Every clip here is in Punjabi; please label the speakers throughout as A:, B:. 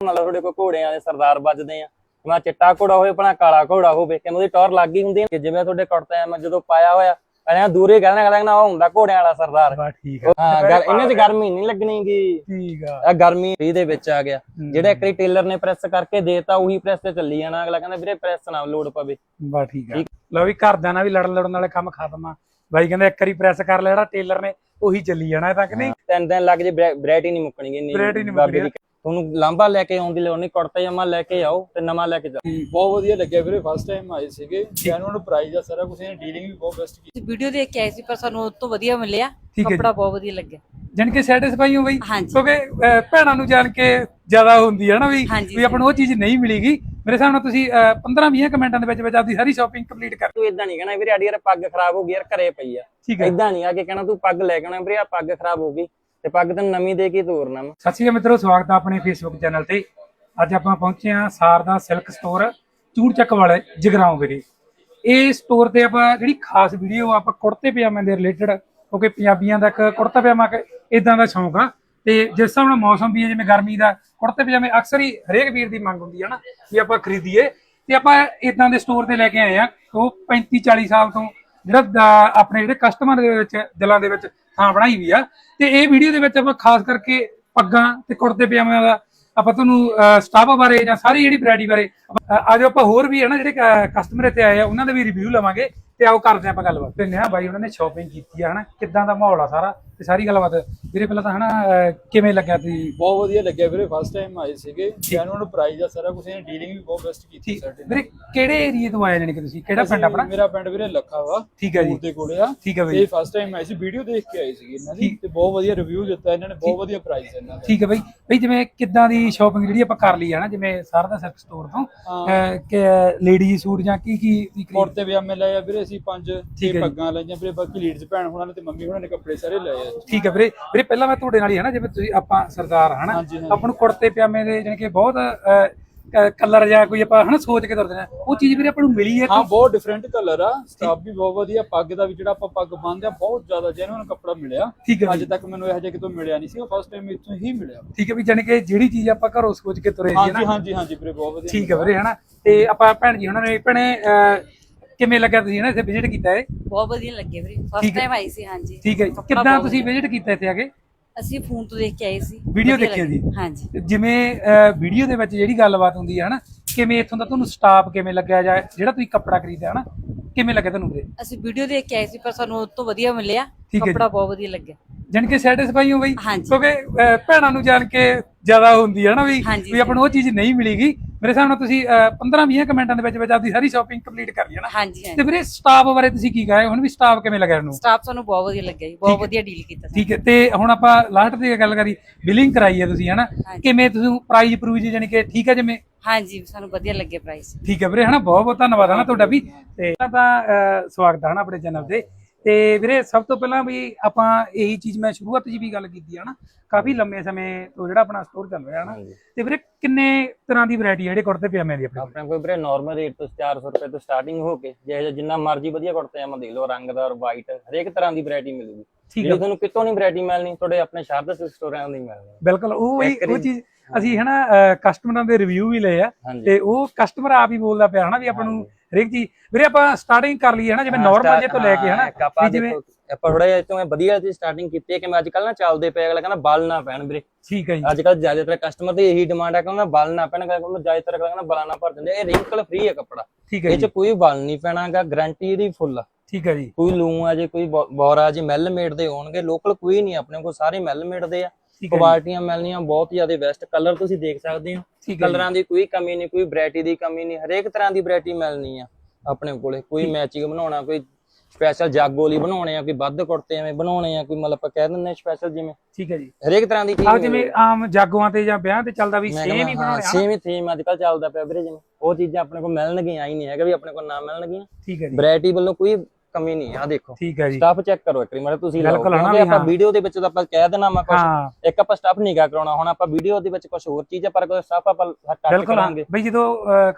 A: ਨਾਲ ਤੁਹਾਡੇ ਕੋਲ ਘੋੜਿਆਂ ਦੇ ਸਰਦਾਰ ਵੱਜਦੇ ਆ। ਮੈਂ ਚਿੱਟਾ ਘੋੜਾ ਹੋਵੇ ਭਲਾ ਕਾਲਾ ਘੋੜਾ ਹੋਵੇ ਕਿ ਉਹਦੀ ਟੌਰ ਲੱਗ ਗਈ ਹੁੰਦੀ ਹੈ ਕਿ ਜਿਵੇਂ ਤੁਹਾਡੇ ਕੁੜਤੇ ਮੈਂ ਜਦੋਂ ਪਾਇਆ ਹੋਇਆ ਕਹਿੰਦਾ ਦੂਰੇ ਕਹਿੰਦਾ ਕਹਿੰਦਾ ਉਹ ਹੁੰਦਾ ਘੋੜਿਆਂ ਵਾਲਾ ਸਰਦਾਰ।
B: ਬਾ ਠੀਕ ਆ
A: ਹਾਂ ਗਰ- ਇਹਨੇ ਤੇ ਗਰਮੀ ਨਹੀਂ ਲੱਗਣੀਗੀ
B: ਠੀਕ ਆ।
A: ਆ ਗਰਮੀ ਫ੍ਰੀ ਦੇ ਵਿੱਚ ਆ ਗਿਆ। ਜਿਹੜਾ ਇੱਕ ਟੇਲਰ ਨੇ ਪ੍ਰੈਸ ਕਰਕੇ ਦੇਤਾ ਉਹੀ ਪ੍ਰੈਸ ਤੇ ਚੱਲੀ ਜਾਣਾ। ਅਗਲਾ ਕਹਿੰਦਾ ਵੀਰੇ ਪ੍ਰੈਸ ਨਾ ਲੋਡ ਪਵੇ।
B: ਬਾ ਠੀਕ ਆ। ਲਓ ਵੀ ਘਰਦਿਆਂ ਨਾਲ ਵੀ ਲੜਨ ਲੜਨ ਵਾਲੇ ਕੰਮ ਖਤਮ ਆ। ਬਾਈ ਕਹਿੰਦਾ ਇੱਕ ਵਾਰੀ ਪ੍ਰੈਸ ਕਰ ਲੈ ਜਿਹੜਾ ਟੇਲਰ ਨੇ ਉਹੀ ਚੱਲੀ ਜਾਣਾ ਤੱਕ ਨਹੀਂ?
A: ਤਿੰਨ ਦਿਨ ਲੱਗ ਜੇ ਵੈਰਾਈਟੀ ਨਹੀਂ ਮੁੱਕਣੀ ਇੰਨੀ
B: Variety ਨਹੀਂ ਮੁੱਕਣੀ।
A: ਤੁਹਾਨੂੰ ਲਾਂਬਾ ਲੈ ਕੇ ਆਉਣ ਦੀ ਲੋੜ ਨਹੀਂ ਕੁੜਤਾ ਜਮਾ ਲੈ ਕੇ ਆਓ ਤੇ ਨਵਾਂ ਲੈ ਕੇ ਜਾਓ।
C: ਬਹੁਤ ਵਧੀਆ ਲੱਗਿਆ ਵੀਰੇ ਫਸਟ ਟਾਈਮ ਆਏ ਸੀਗੇ। ਜੈਨੂਅਲ ਪ੍ਰਾਈਸ ਆ ਸਾਰਾ ਕੁਝ ਇਹਨੇ ਡੀਲਿੰਗ ਵੀ ਬਹੁਤ ਬੈਸਟ ਕੀਤੀ।
D: ਵੀਡੀਓ ਦੇਖ ਕੇ ਆਏ ਸੀ ਪਰ ਸਾਨੂੰ ਉਹ ਤੋਂ ਵਧੀਆ ਮਿਲਿਆ। ਕੱਪੜਾ ਬਹੁਤ ਵਧੀਆ ਲੱਗਿਆ।
B: ਜਾਨ ਕਿ ਸੈਟੀਸਫਾਈ ਹੋ ਬਈ। ਕਿਉਂਕਿ ਭੈਣਾਂ ਨੂੰ ਜਾਣ ਕੇ ਜ਼ਿਆਦਾ ਹੁੰਦੀ ਹੈ ਨਾ ਵੀ ਵੀ ਆਪਾਂ ਨੂੰ ਉਹ ਚੀਜ਼ ਨਹੀਂ ਮਿਲੀਗੀ। ਮੇਰੇ ਹਿਸਾਬ ਨਾਲ ਤੁਸੀਂ 15-20 ਕਮੈਂਟਾਂ ਦੇ ਵਿੱਚ ਵਿੱਚ ਆਪਦੀ ਸਾਰੀ ਸ਼ਾਪਿੰਗ ਕੰਪਲੀਟ ਕਰ
A: ਤੂੰ ਇਦਾਂ ਨਹੀਂ ਕਹਿਣਾ ਵੀਰੇ ਆਡੀ ਯਾਰ ਪੱਗ ਖਰਾਬ ਹੋ ਗਈ ਯਾਰ ਘਰੇ ਪਈ ਆ। ਇਦਾਂ ਨਹੀਂ ਆ ਕੇ ਕਹਿਣਾ ਤੂੰ ਪੱਗ ਲੈ ਕੇ ਆਉਣਾ। ਵੀਰੇ ਆ ਪੱਗ ਖਰਾਬ ਹੋ ਗਈ। ਤੇ ਪੱਗ ਤੈਨੂੰ ਨਵੀਂ ਦੇ ਕੇ ਤੋਰਨਾ ਵਾ।
B: ਸਤਿ ਸ਼੍ਰੀ ਅਕਾਲ ਮਿੱਤਰੋ, ਸਵਾਗਤ ਹੈ ਆਪਣੇ ਫੇਸਬੁੱਕ ਚੈਨਲ ਤੇ। ਅੱਜ ਆਪਾਂ ਪਹੁੰਚੇ ਹਾਂ ਸਾਰਦਾ ਸਿਲਕ ਸਟੋਰ ਚੂੜ ਚੱਕ ਵਾਲੇ ਜਗਰਾਉਂ ਵੀਰੇ ਇਹ ਸਟੋਰ ਤੇ ਆਪਾਂ ਜਿਹੜੀ ਖਾਸ ਵੀਡੀਓ ਆਪਾਂ ਕੁੜਤੇ ਪਜਾਮੇ ਦੇ ਰਿਲੇਟਡ ਕਿਉਂਕਿ ਪੰਜਾਬੀਆਂ ਦਾ ਇੱਕ ਕੁੜਤਾ ਪਜਾਮਾ ਇਦਾਂ ਦਾ ਸ਼ੌਂਕ ਆ। ਤੇ ਜਿਸ ਹਿਸਾਬ ਨਾਲ ਮੌਸਮ ਵੀ ਹੈ, ਜਿਵੇਂ ਗਰਮੀ ਦਾ, ਕੁੜਤੇ ਪਜਾਮੇ ਅਕਸਰ ਹੀ ਹਰੇਕ ਵੀਰ ਦੀ ਮੰਗ ਹੁੰਦੀ ਹੈ ਨਾ, ਵੀ ਆਪਾਂ ਖਰੀਦੀਏ। ਤੇ ਆਪਾਂ ਇਦਾਂ ਦੇ ਸਟੋਰ ਤੇ ਲੈ ਕੇ ਆਏ ਆ, ਉਹ 35 40 ਸਾਲ ਤੋਂ ਜਿਹੜਾ ਆਪਣੇ ਜਿਹੜੇ ਕਸਟਮਰ ਦੇ ਵਿੱਚ, ਦਿਲਾਂ ਦੇ ਵਿੱਚ ਥਾਂ ਬਣਾਈ ਵੀ ਆ। ਤੇ ਇਹ ਵੀਡੀਓ ਦੇ ਵਿੱਚ ਆਪਾਂ ਖਾਸ ਕਰਕੇ ਪੱਗਾਂ ਤੇ ਕੁੜਤੇ, ਪਜਾਮਿਆਂ ਦਾ ਆਪਾਂ ਤੁਹਾਨੂੰ ਸਟਾਫ ਬਾਰੇ ਜਾਂ ਸਾਰੀ ਜਿਹੜੀ ਵੈਰਾਈਟੀ ਬਾਰੇ ਅੱਜ ਆਪਾਂ ਹੋਰ ਵੀ ਹੈ ਨਾ ਜਿਹੜੇ ਕਸਟਮਰ ਇੱਥੇ ਆਏ ਆ, ਉਹਨਾਂ ਦਾ ਵੀ ਰਿਵਿਊ ਲਵਾਂਗੇ ਤੇ ਆਓ ਕਰਦੇ ਆਪਾਂ ਗੱਲਬਾਤ। ਤੇ ਨਿਆ ਬਾਈ, ਉਹਨਾਂ ਨੇ ਸ਼ਾਪਿੰਗ ਕੀਤੀ ਆ, ਹਨਾ? ਕਿੱਦਾਂ ਦਾ ਮਾਹੌਲ ਆ ਸਾਰਾ? ਤੇ ਸਾਰੀ ਗੱਲਬਾਤ। ਵੀਰੇ ਪਹਿਲਾਂ ਤਾਂ ਹਨਾ ਕਿਵੇਂ ਲੱਗਿਆ ਤੁਸੀਂ?
C: ਬਹੁਤ ਵਧੀਆ ਲੱਗਿਆ ਵੀਰੇ ਫਸਟ ਟਾਈਮ ਆਏ ਸੀਗੇ। ਜੈਨੂਅਲ ਪ੍ਰਾਈਸ ਆ ਸਾਰਾ ਕੁਝ ਇਹਨੇ ਡੀਲਿੰਗ ਵੀ ਬਹੁਤ ਬੈਸਟ ਕੀਤੀ ਸਾਡੇ ਨਾਲ।
B: ਵੀਰੇ ਕਿਹੜੇ ਏਰੀਏ ਤੋਂ ਆਏ ਜਾਨੀ ਕਿ ਤੁਸੀਂ? ਕਿਹੜਾ ਪਿੰਡ ਆਪਣਾ?
C: ਮੇਰਾ ਪਿੰਡ ਵੀਰੇ ਲੱਖਾ ਵਾ
B: ਠੀਕ ਹੈ ਜੀ।
C: ਦੇ ਕੋਲੇ ਆ।
B: ਠੀਕ ਹੈ
C: ਤੇ
B: ਬਈ।
C: ਫਸਟ ਟਾਈਮ ਆਏ ਸੀ ਵੀਡੀਓ ਦੇਖ ਕੇ ਆਏ ਸੀਗੇ ਇਹਨਾਂ ਦੀ ਤੇ ਬਹੁਤ ਵਧੀਆ ਰਿਵਿਊ ਦਿੱਤਾ ਇਹਨਾਂ ਨੇ ਬਹੁਤ ਵਧੀਆ ਪ੍ਰਾਈਸ ਇਹਨਾਂ ਦਾ।
B: ਠੀਕ ਹੈ ਬਈ। ਬਈ ਜਿਵੇਂ ਕਿੱਦਾਂ ਦੀ ਸ਼ਾਪਿੰਗ ਜਿਹੜੀ ਆਪਾਂ ਕਰ ਲਈ ਹੈ ਨਾ ਜਿਵੇਂ ਸਾਰਦਾ ਸਿਲਕ ਸਟੋਰ ਤੋਂ ਅਹ, ਕਿ ਲੇਡੀ ਸੂਟ ਜਾਂ ਕੀ ਕੀ ਕੀ ਖਰੀਦ-
C: ਕੁੜਤੇ ਪਜਾਮੇ ਲਏ ਆ ਵੀਰੇ ਅਸੀਂ ਪੰਜ
B: ਠੀਕ ਹੈ
C: ਛੇ
B: ਜੀ।
C: ਪੱਗਾਂ ਲਈਆਂ ਵੀਰੇ ਬਾਕੀ ਲੀਡਸ ਭੈਣ ਹੋਣਾ ਨੇ ਤੇ ਮੰਮੀ ਹੋਣਾ ਨੇ ਕੱਪੜੇ ਸਾਰੇ ਲਏ ਆ
B: ਠੀਕ ਹੈ ਵੀਰੇ। ਵੀਰੇ ਪਹਿਲਾਂ ਮੈਂ ਤੁਹਾਡੇ ਨਾਲ ਹੀ ਹੈ ਨਾ ਜਿਵੇਂ ਤੁਸੀਂ ਆਪਾਂ ਸਰਦਾਰ ਹਨਾ। ਆਪਾਂ ਨੂੰ ਕੁੜਤੇ ਪਜਾਮੇ ਦੇ ਜਾਣੀ ਕਿ ਬਹੁਤ ਕਲਰ ਜਾਂ ਕੋਈ ਆਪਾਂ ਹਨਾ ਸੋਚ ਕੇ ਤੁਰਦੇ ਨੇ ਉਹ ਚੀਜ਼ ਵੀਰੇ ਆਪਾਂ ਨੂੰ ਮਿਲੀ ਹੈ
C: ਹਾਂ ਬਹੁਤ ਡਿਫਰੈਂਟ ਕਲਰ ਆ। ਸਟਾਫ ਵੀ ਬਹੁਤ ਵਧੀਆ ਪੱਗ ਦਾ ਵੀ ਜਿਹੜਾ ਆਪਾਂ ਪੱਗ ਬੰਨਦੇ ਆ ਬਹੁਤ ਜ਼ਿਆਦਾ ਜੈਨੂਇਨ ਕੱਪੜਾ ਮਿਲਿਆ। ਅੱਜ ਤੱਕ ਮੈਨੂੰ ਇਹੋ ਜਿਹਾ ਕਿਤੋਂ ਮਿਲਿਆ ਨਹੀਂ ਸੀ ਫਸਟ ਟਾਈਮ ਇੱਥੋਂ ਹੀ ਮਿਲਿਆ।
B: ਠੀਕ ਹੈ ਵੀ ਜਾਣੀ ਕਿ ਜਿਹੜੀ ਚੀਜ਼ ਆਪਾਂ ਘਰੋਂ ਸੋਚ ਕੇ ਤੁਰੇ ਸੀ
C: ਹਾਂਜੀ
B: ਨਾ
C: ਹਾਂਜੀ ਹਾਂਜੀ ਵੀਰੇ ਬਹੁਤ ਵਧੀਆ
B: ਠੀਕ ਹੈ ਵੀਰੇ ਹਨਾ? ਤੇ ਆਪਾਂ ਭੈਣ ਜੀ ਉਹਨਾਂ ਨੇ ਭੈਣੇ ਕਿਵੇਂ ਲੱਗਾ ਤੁਸੀਂ ਨਾ ਇੱਥੇ ਵਿਜ਼ਿਟ ਕੀਤਾ ਹੈ
D: ਬਹੁਤ ਵਧੀਆ ਲੱਗੇ ਵੀਰੇ।
B: ਠੀਕ
D: ਫਸਟ
B: ਹੈ।
D: ਟਾਈਮ ਆਈ ਸੀ ਹਾਂਜੀ।
B: ਠੀਕ ਹੈ ਜੀ।
D: ਕੱਪੜਾ
B: ਕਿੱਦਾਂ
D: ਬਹੁਤ
B: ਤੁਸੀਂ ਵਿਜ਼ਿਟ ਕੀਤਾ ਇੱਥੇ ਆ ਕੇ?
D: ਅਸੀਂ ਫੋਨ ਤੋਂ ਦੇਖ ਕੇ ਆਏ ਸੀ।
B: ਵੀਡੀਓ
D: ਵਧੀਆ
B: ਦੇਖੀ
D: ਲੱਗੀ।
B: ਜੀ
D: ਹਾਂਜੀ
B: ਜਿਵੇਂ ਵੀਡੀਓ ਦੇ ਵਿੱਚ ਜਿਹੜੀ ਗੱਲਬਾਤ ਹੁੰਦੀ ਹੈ ਹਨਾ? ਕਿਵੇਂ ਇੱਥੋਂ ਦਾ ਤੁਹਾਨੂੰ ਸਟਾਫ ਕਿਵੇਂ ਲੱਗਿਆ ਜਾਂ ਜਿਹੜਾ ਤੁਸੀਂ ਕੱਪੜਾ ਖਰੀਦਿਆ ਹਨਾ? ਕਿਵੇਂ ਲੱਗਿਆ ਤੁਹਾਨੂੰ ਵੀਰੇ
D: ਅਸੀਂ ਵੀਡੀਓ ਦੇਖ ਕੇ ਆਏ ਸੀ ਪਰ ਸਾਨੂੰ ਉਹ ਤੋਂ ਵਧੀਆ ਮਿਲਿਆ।
B: ਠੀਕ ਹੈ ਜੀ।
D: ਕੱਪੜਾ ਬਹੁਤ ਵਧੀਆ ਲੱਗਿਆ।
B: ਜਾਨ ਕਿ ਸੈਟੀਸਫਾਈ ਹੋ ਬਈ?
D: ਹਾਂਜੀ।
B: ਕਿਉਂਕਿ ਅਹ, ਭੈਣਾਂ ਨੂੰ ਜਾਣ ਕੇ ਜ਼ਿਆਦਾ ਹੁੰਦੀ ਹੈ ਨਾ ਵੀ
D: ਹਾਂਜੀ,
B: ਵੀ ਆਪਾਂ ਨੂੰ ਉਹ ਚੀਜ਼ ਨਹੀਂ ਮਿਲੀਗੀ ਮੇਰੇ ਹਿਸਾਬ ਨਾਲ ਤੁਸੀਂ 15-20 ਕਮੈਂਟਾਂ ਦੇ ਵਿੱਚ ਵਿੱਚ ਆਪਦੀ ਸਾਰੀ ਸ਼ਾਪਿੰਗ ਕੰਪਲੀਟ ਕਰ ਲਈ ਹੈ ਨਾ?
D: ਹਾਂਜੀ
B: ਤੇ
D: ਹਾਂਜੀ
B: ਵੀਰੇ ਸਟਾਫ ਬਾਰੇ ਤੁਸੀਂ ਕੀ ਕਹੇ? ਹੁਣ ਵੀ ਸਟਾਫ ਕਿਵੇਂ ਲੱਗਿਆ ਇਹਨੂੰ?
D: ਸਟਾਫ ਸਾਨੂੰ ਬਹੁਤ ਵਧੀਆ ਲੱਗਿਆ ਜੀ ਬਹੁਤ ਵਧੀਆ ਡੀਲ ਕੀਤਾ।
B: ਠੀਕ ਹੈ ਤੇ ਹੁਣ ਆਪਾਂ ਲਾਸਟ ਦੀ ਗੱਲ ਕਰੀ ਬਿਲਿੰਗ ਕਰਾਈ ਹੈ ਤੁਸੀਂ
D: ਹਾਂਜੀ।
B: ਕਿਵੇਂ ਤੁਸੀਂ ਪ੍ਰਾਈਜ਼ ਪ੍ਰੂਜ ਜਾਨੀ ਕਿ ਠੀਕ ਹੈ ਜਿਵੇਂ?
D: ਹਾਂਜੀ ਸਾਨੂੰ ਵਧੀਆ ਲੱਗੇ ਪ੍ਰਾਈਸ
B: ਠੀਕ ਹੈ ਵੀਰੇ ਹਨਾ? ਬਹੁਤ ਬਹੁਤ ਧੰਨਵਾਦ ਹਨਾ ਤੁਹਾਡਾ ਵੀ। ਤੇ ਤਾਂ ਸਵਾਗਤ ਹੈ ਹਨਾ ਆਪਣੇ ਚੈਨਲ ਤੇ। ਤੇ ਵੀਰੇ ਸਭ ਤੋਂ ਪਹਿਲਾਂ ਵੀ ਆਪਾਂ ਇਹੀ ਚੀਜ਼ ਮੈਂ ਸ਼ੁਰੂਆਤ 'ਚ ਵੀ ਗੱਲ ਕੀਤੀ ਹੈ ਨਾ ਕਾਫੀ ਲੰਮੇ ਸਮੇਂ ਤੋਂ ਜਿਹੜਾ ਆਪਣਾ ਸਟੋਰ ਚੱਲ ਰਿਹਾ ਹਨਾ
A: ਹਾਂਜੀ।
B: ਤੇ ਵੀਰੇ ਕਿੰਨੇ ਤਰ੍ਹਾਂ ਦੀ ਵੈਰਾਈਟੀ ਜਿਹੜੇ ਕੁੜਤੇ ਪਜਾਮੇ ਦੀ ਆਪਣੇ ਕੋਲ?
A: ਆਪਣੇ ਕੋਲ ਵੀਰੇ ਨਾਰਮਲ ਰੇਟ ਤੋਂ 400 ਰੁਪਏ ਤੋਂ ਸਟਾਰਟਿੰਗ ਹੋ ਕੇ ਜੇ ਜਿੰਨਾ ਮਰਜ਼ੀ ਵਧੀਆ ਕੁੜਤੇ ਆਮਾ ਦੇਖ ਲਓ ਰੰਗਦਾਰ ਵਾਈਟ ਹਰੇਕ ਤਰ੍ਹਾਂ ਦੀ ਵੈਰਾਈਟੀ ਮਿਲੂਗੀ।
B: ਠੀਕ
A: ਜਿਹੜੀ
B: ਹੈ।
A: ਤੁਹਾਨੂੰ ਕਿਤੋਂ ਨਹੀਂ ਵੈਰਾਈਟੀ ਮਿਲਣੀ ਤੁਹਾਡੇ ਆਪਣੇ ਸ਼ਹਿਰ ਦੇ ਸਟੋਰਾਂ ਦੀ ਮਿਲਣੀ।
B: ਬਿਲਕੁਲ ਉਹ ਹੀ
A: ਇੱਕ
B: ਉਹ ਚੀਜ਼ ਅਸੀਂ ਹਨਾ ਕਸਟਮਰਾਂ ਦੇ ਰਿਵਿਊ ਵੀ ਲਏ ਆ
A: ਹਾਂਜੀ।
B: ਤੇ ਉਹ ਕਸਟਮਰ ਆਪ ਹੀ ਬੋਲਦਾ ਪਿਆ ਹਨਾ ਵੀ ਆਪਾਂ ਨੂੰ ਹਰੇਕ ਚੀਜ਼। ਵੀਰੇ ਆਪਾਂ ਸਟਾਰਟਿੰਗ ਕਰ ਲਈਏ ਹਨਾ ਜਿਵੇਂ ਨਾਰਮਲ ਜੇ ਤੋਂ ਲੈ ਕੇ ਹਨਾ
A: ਆਪਾਂ
B: ਜਿਵੇਂ
A: ਆਪਾਂ ਥੋੜਾ ਜਿਹਾ ਇਹ ਤੋਂ ਮੈਂ ਵਧੀਆ ਜੀ ਸਟਾਰਟਿੰਗ ਕੀਤੀ ਹੈ ਕਿ ਮੈਂ ਅੱਜ ਕੱਲ ਨਾ ਚੱਲਦੇ ਪਏ ਅਗਲਾ ਕਹਿੰਦਾ ਬਲ ਨਾ ਪੈਣ ਵੀਰੇ।
B: ਠੀਕ ਹੈ ਜੀ।
A: ਅੱਜ ਕੱਲ ਜ਼ਿਆਦਾਤਰ ਕਸਟਮਰ ਦੀ ਇਹੀ ਡਿਮਾਂਡ ਹੈ ਕਿ ਉਹਨਾਂ ਬਲ ਨਾ ਪੈਣ ਕਹਿੰਦਾ ਜ਼ਿਆਦਾਤਰ ਅਗਲਾ ਕਹਿੰਦਾ ਬਲਾਂ ਨਾ ਭਰ ਦਿੰਦੇ। ਇਹ ਰਿੰਕਲ ਫ੍ਰੀ ਹੈ ਕੱਪੜਾ।
B: ਠੀਕ ਹੈ
A: ਇਹ
B: ਜੀ।
A: ਚ ਕੋਈ ਬਲ ਨਹੀਂ ਪੈਣਾਗਾ ਗਾਰੰਟੀ ਇਹਦੀ ਫੁੱਲ ਆ।
B: ਠੀਕ ਹੈ ਜੀ।
A: ਕੋਈ ਲੂੰ ਆ ਜੇ ਕੋਈ ਬੋਰਾ ਜੇ ਮੈਲ ਮੇਡ ਦੇ ਹੋਣਗੇ ਲੋਕਲ ਕੋਈ ਨਹੀਂ ਆਪਣੇ ਕੋਲ ਸਾਰੇ ਮੈਲ ਮੇਡ ਦੇ ਆ।
B: ਜੀ,
A: ਕੁਆਲਟੀਆਂ ਮਿਲਣੀਆਂ ਬਹੁਤ ਜ਼ਿਆਦਾ ਬੈਸਟ ਕਲਰ ਤੁਸੀਂ ਦੇਖ ਸਕਦੇ ਹੋ। ਕਲਰਾਂ ਦੀ ਕੋਈ ਕਮੀ ਨਹੀਂ ਕੋਈ ਵੈਰਾਈਟੀ ਦੀ ਕਮੀ ਨਹੀਂ। ਹਰੇਕ ਤਰ੍ਹਾਂ ਦੀ ਵੈਰਾਈਟੀ ਮਿਲਣੀ ਆ ਆਪਣੇ ਕੋਲੇ। ਕੋਈ ਮੈਚਿੰਗ ਬਣਾਉਣਾ ਕੋਈ ਸਪੈਸ਼ਲ ਜਾਗੋ ਲਈ ਬਣਾਉਣੇ ਆ ਕੋਈ ਵੱਧ ਕੁੜਤੇ ਐਵੇਂ ਬਣਾਉਣੇ ਆ ਕੋਈ ਮਤਲਬ ਆਪਾਂ ਕਹਿ ਦਿੰਦੇ ਸਪੈਸ਼ਲ ਜਿਵੇਂ।
B: ਠੀਕ ਹੈ ਜੀ।
A: ਹਰੇਕ ਤਰ੍ਹਾਂ ਦੀ
B: ਆ ਜਿਵੇਂ ਆਮ ਜਾਗੋਆਂ ਤੇ ਜਾਂ ਵਿਆਹ ਤੇ ਚੱਲਦਾ ਵੀ ਸੇਮ ਹੀ ਬਣਾਉਣੇ। ਆ
A: ਸੇਮ ਹੀ ਥੀਮ ਅੱਜ ਕੱਲ ਚੱਲਦਾ ਪਿਆ ਵੀਰੇ ਜਿਵੇਂ। ਉਹ ਚੀਜ਼ਾਂ ਆਪਣੇ ਕੋਲ ਮਿਲਣਗੀਆਂ ਹੀ ਨਹੀਂ ਹੈਗਾ ਵੀ ਆਪਣੇ ਕੋਲ ਨਾ ਮਿਲਣਗੀਆਂ।
B: ਠੀਕ ਹੈ ਜੀ।
A: ਵੈਰਾਈਟੀ ਵੱਲੋਂ ਕੋਈ ਕਮੀ ਨਹੀਂ ਆ ਦੇਖੋ।
B: ਠੀਕ ਹੈ ਜੀ।
A: ਸਟਾਫ ਚੈੱਕ ਕਰੋ ਇੱਕ ਵਾਰੀ ਮਾੜਾ ਤੁਸੀਂ ਲਾਓ।
B: ਬਿਲਕੁਲ, ਹਨਾ
A: ਆਪਾਂ
B: ਹਾਂ।
A: ਵੀਡੀਓ ਦੇ ਵਿੱਚ ਤਾਂ ਆਪਾਂ ਕਹਿ ਦੇਣਾ ਮੈਂ ਕੁਝ
B: ਹਾਂ।
A: ਇੱਕ ਆਪਾਂ ਸਟਾਫ ਨਿਗਾ ਕਰਾਉਣਾ ਹੁਣ ਆਪਾਂ ਵੀਡੀਓ ਦੇ ਵਿੱਚ ਕੁਝ ਹੋਰ ਚੀਜ਼ ਹੈ ਪਰ ਕੋਈ ਸਟਾਫ ਆਪਾਂ ਟੱਚ
B: ਹਾਂ।
A: ਕਰਾਂਗੇ।
B: ਬਈ ਜਦੋਂ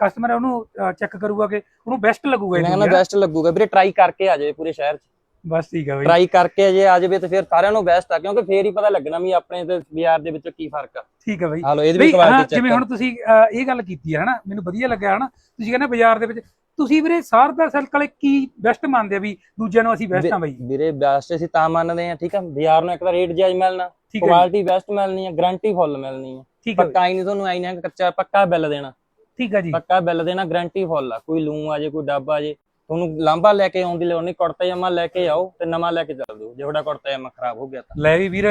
B: ਕਸਟਮਰ ਉਹਨੂੰ ਚੈੱਕ ਕਰੂਗਾ ਕਿ ਉਹਨੂੰ ਬੈਸਟ ਲੱਗੂਗਾ ਇਹ ਹੈ।
A: ਬੈਸਟ ਲੱਗੂਗਾ। ਵੀਰੇ ਟਰਾਈ ਕਰਕੇ ਆ ਜਾਵੇ ਪੂਰੇ ਸ਼ਹਿਰ 'ਚ।
B: ਬਸ ਠੀਕ ਆ ਬਾਈ।
A: ਟਰਾਈ ਕਰਕੇ ਜੇ ਆ ਜਾਵੇ ਤੇ ਫਿਰ ਸਾਰਿਆਂ ਨੂੰ ਬੈਸਟ ਆ ਕਿਉਂਕਿ ਫੇਰ ਹੀ ਪਤਾ ਲੱਗਣਾ ਵੀ ਆਪਣੇ ਤੇ ਬਾਜ਼ਾਰ ਦੇ ਵਿੱਚ ਕੀ ਫ਼ਰਕ ਆ।
B: ਠੀਕ ਆ ਬਾਈ।
A: ਹਾਲੋ ਇਹਦੀ ਵੀ
B: ਹਾਂ,
A: ਕੁਆਲਿਟੀ
B: ਜਿਵੇਂ
A: ਚੈੱਕ
B: ਹੁਣ ਤੁਸੀਂ ਇਹ ਗੱਲ ਕੀਤੀ ਹੈ ਹਨਾ? ਮੈਨੂੰ ਵਧੀਆ ਲੱਗਿਆ ਹਨਾ? ਤੁਸੀਂ ਕਹਿੰਦੇ ਬਾਜ਼ਾਰ ਦੇ ਵਿੱਚ ਤੁਸੀਂ ਵੀਰੇ ਸਾਰ ਦਾ ਸਿਲਕ ਵਾਲੇ ਕੀ ਬੈਸਟ ਮੰਨਦੇ ਆ ਵੀ ਦੂਜਿਆਂ ਨੂੰ ਅਸੀਂ ਬੈਸਟ ਆ ਬਾਈ।
A: ਵੀਰੇ ਬੈਸਟ ਅਸੀਂ ਤਾਂ ਮੰਨਦੇ ਆ ਠੀਕ ਆ? ਬਾਜ਼ਾਰ ਨੂੰ ਇੱਕ ਤਾਂ ਰੇਟ ਜਾਇਜ਼ ਮਿਲਣਾ ਕੁਆਲਿਟੀ ਬੈਸਟ ਮਿਲਣੀ ਆ ਗਾਰੰਟੀ ਫੁੱਲ ਮਿਲਣੀ ਆ। ਪੱਕਾ ਹੀ ਨਹੀਂ ਤੁਹਾਨੂੰ ਆਈ ਨਾ ਕੱਚਾ ਪੱਕਾ ਬਿੱਲ ਦੇਣਾ।
B: ਠੀਕ ਆ ਜੀ।
A: ਪੱਕਾ ਬਿੱਲ ਦੇਣਾ ਗਾਰੰਟੀ ਫੁੱਲ ਆ। ਕੋਈ ਲੂੰ ਆ ਜੇ ਕੋਈ ਡੱਬ ਆ ਜੇ ਤੁਹਾਨੂੰ ਲਾਂਬਾ ਲੈ ਕੇ ਆਉਣ ਦੀ ਲੋੜ ਨਹੀਂ ਕੁੜਤਾ ਜਮਾ ਲੈ ਕੇ ਆਓ ਤੇ ਨਵਾਂ ਲੈ ਕੇ ਚੱਲ ਦਿਓ। ਜੇ ਤੁਹਾਡਾ ਕੁੜਤਾ ਜਮਾ ਖਰਾਬ ਹੋ ਗਿਆ ਤਾਂ।
B: ਲੈ ਵੀ ਵੀਰ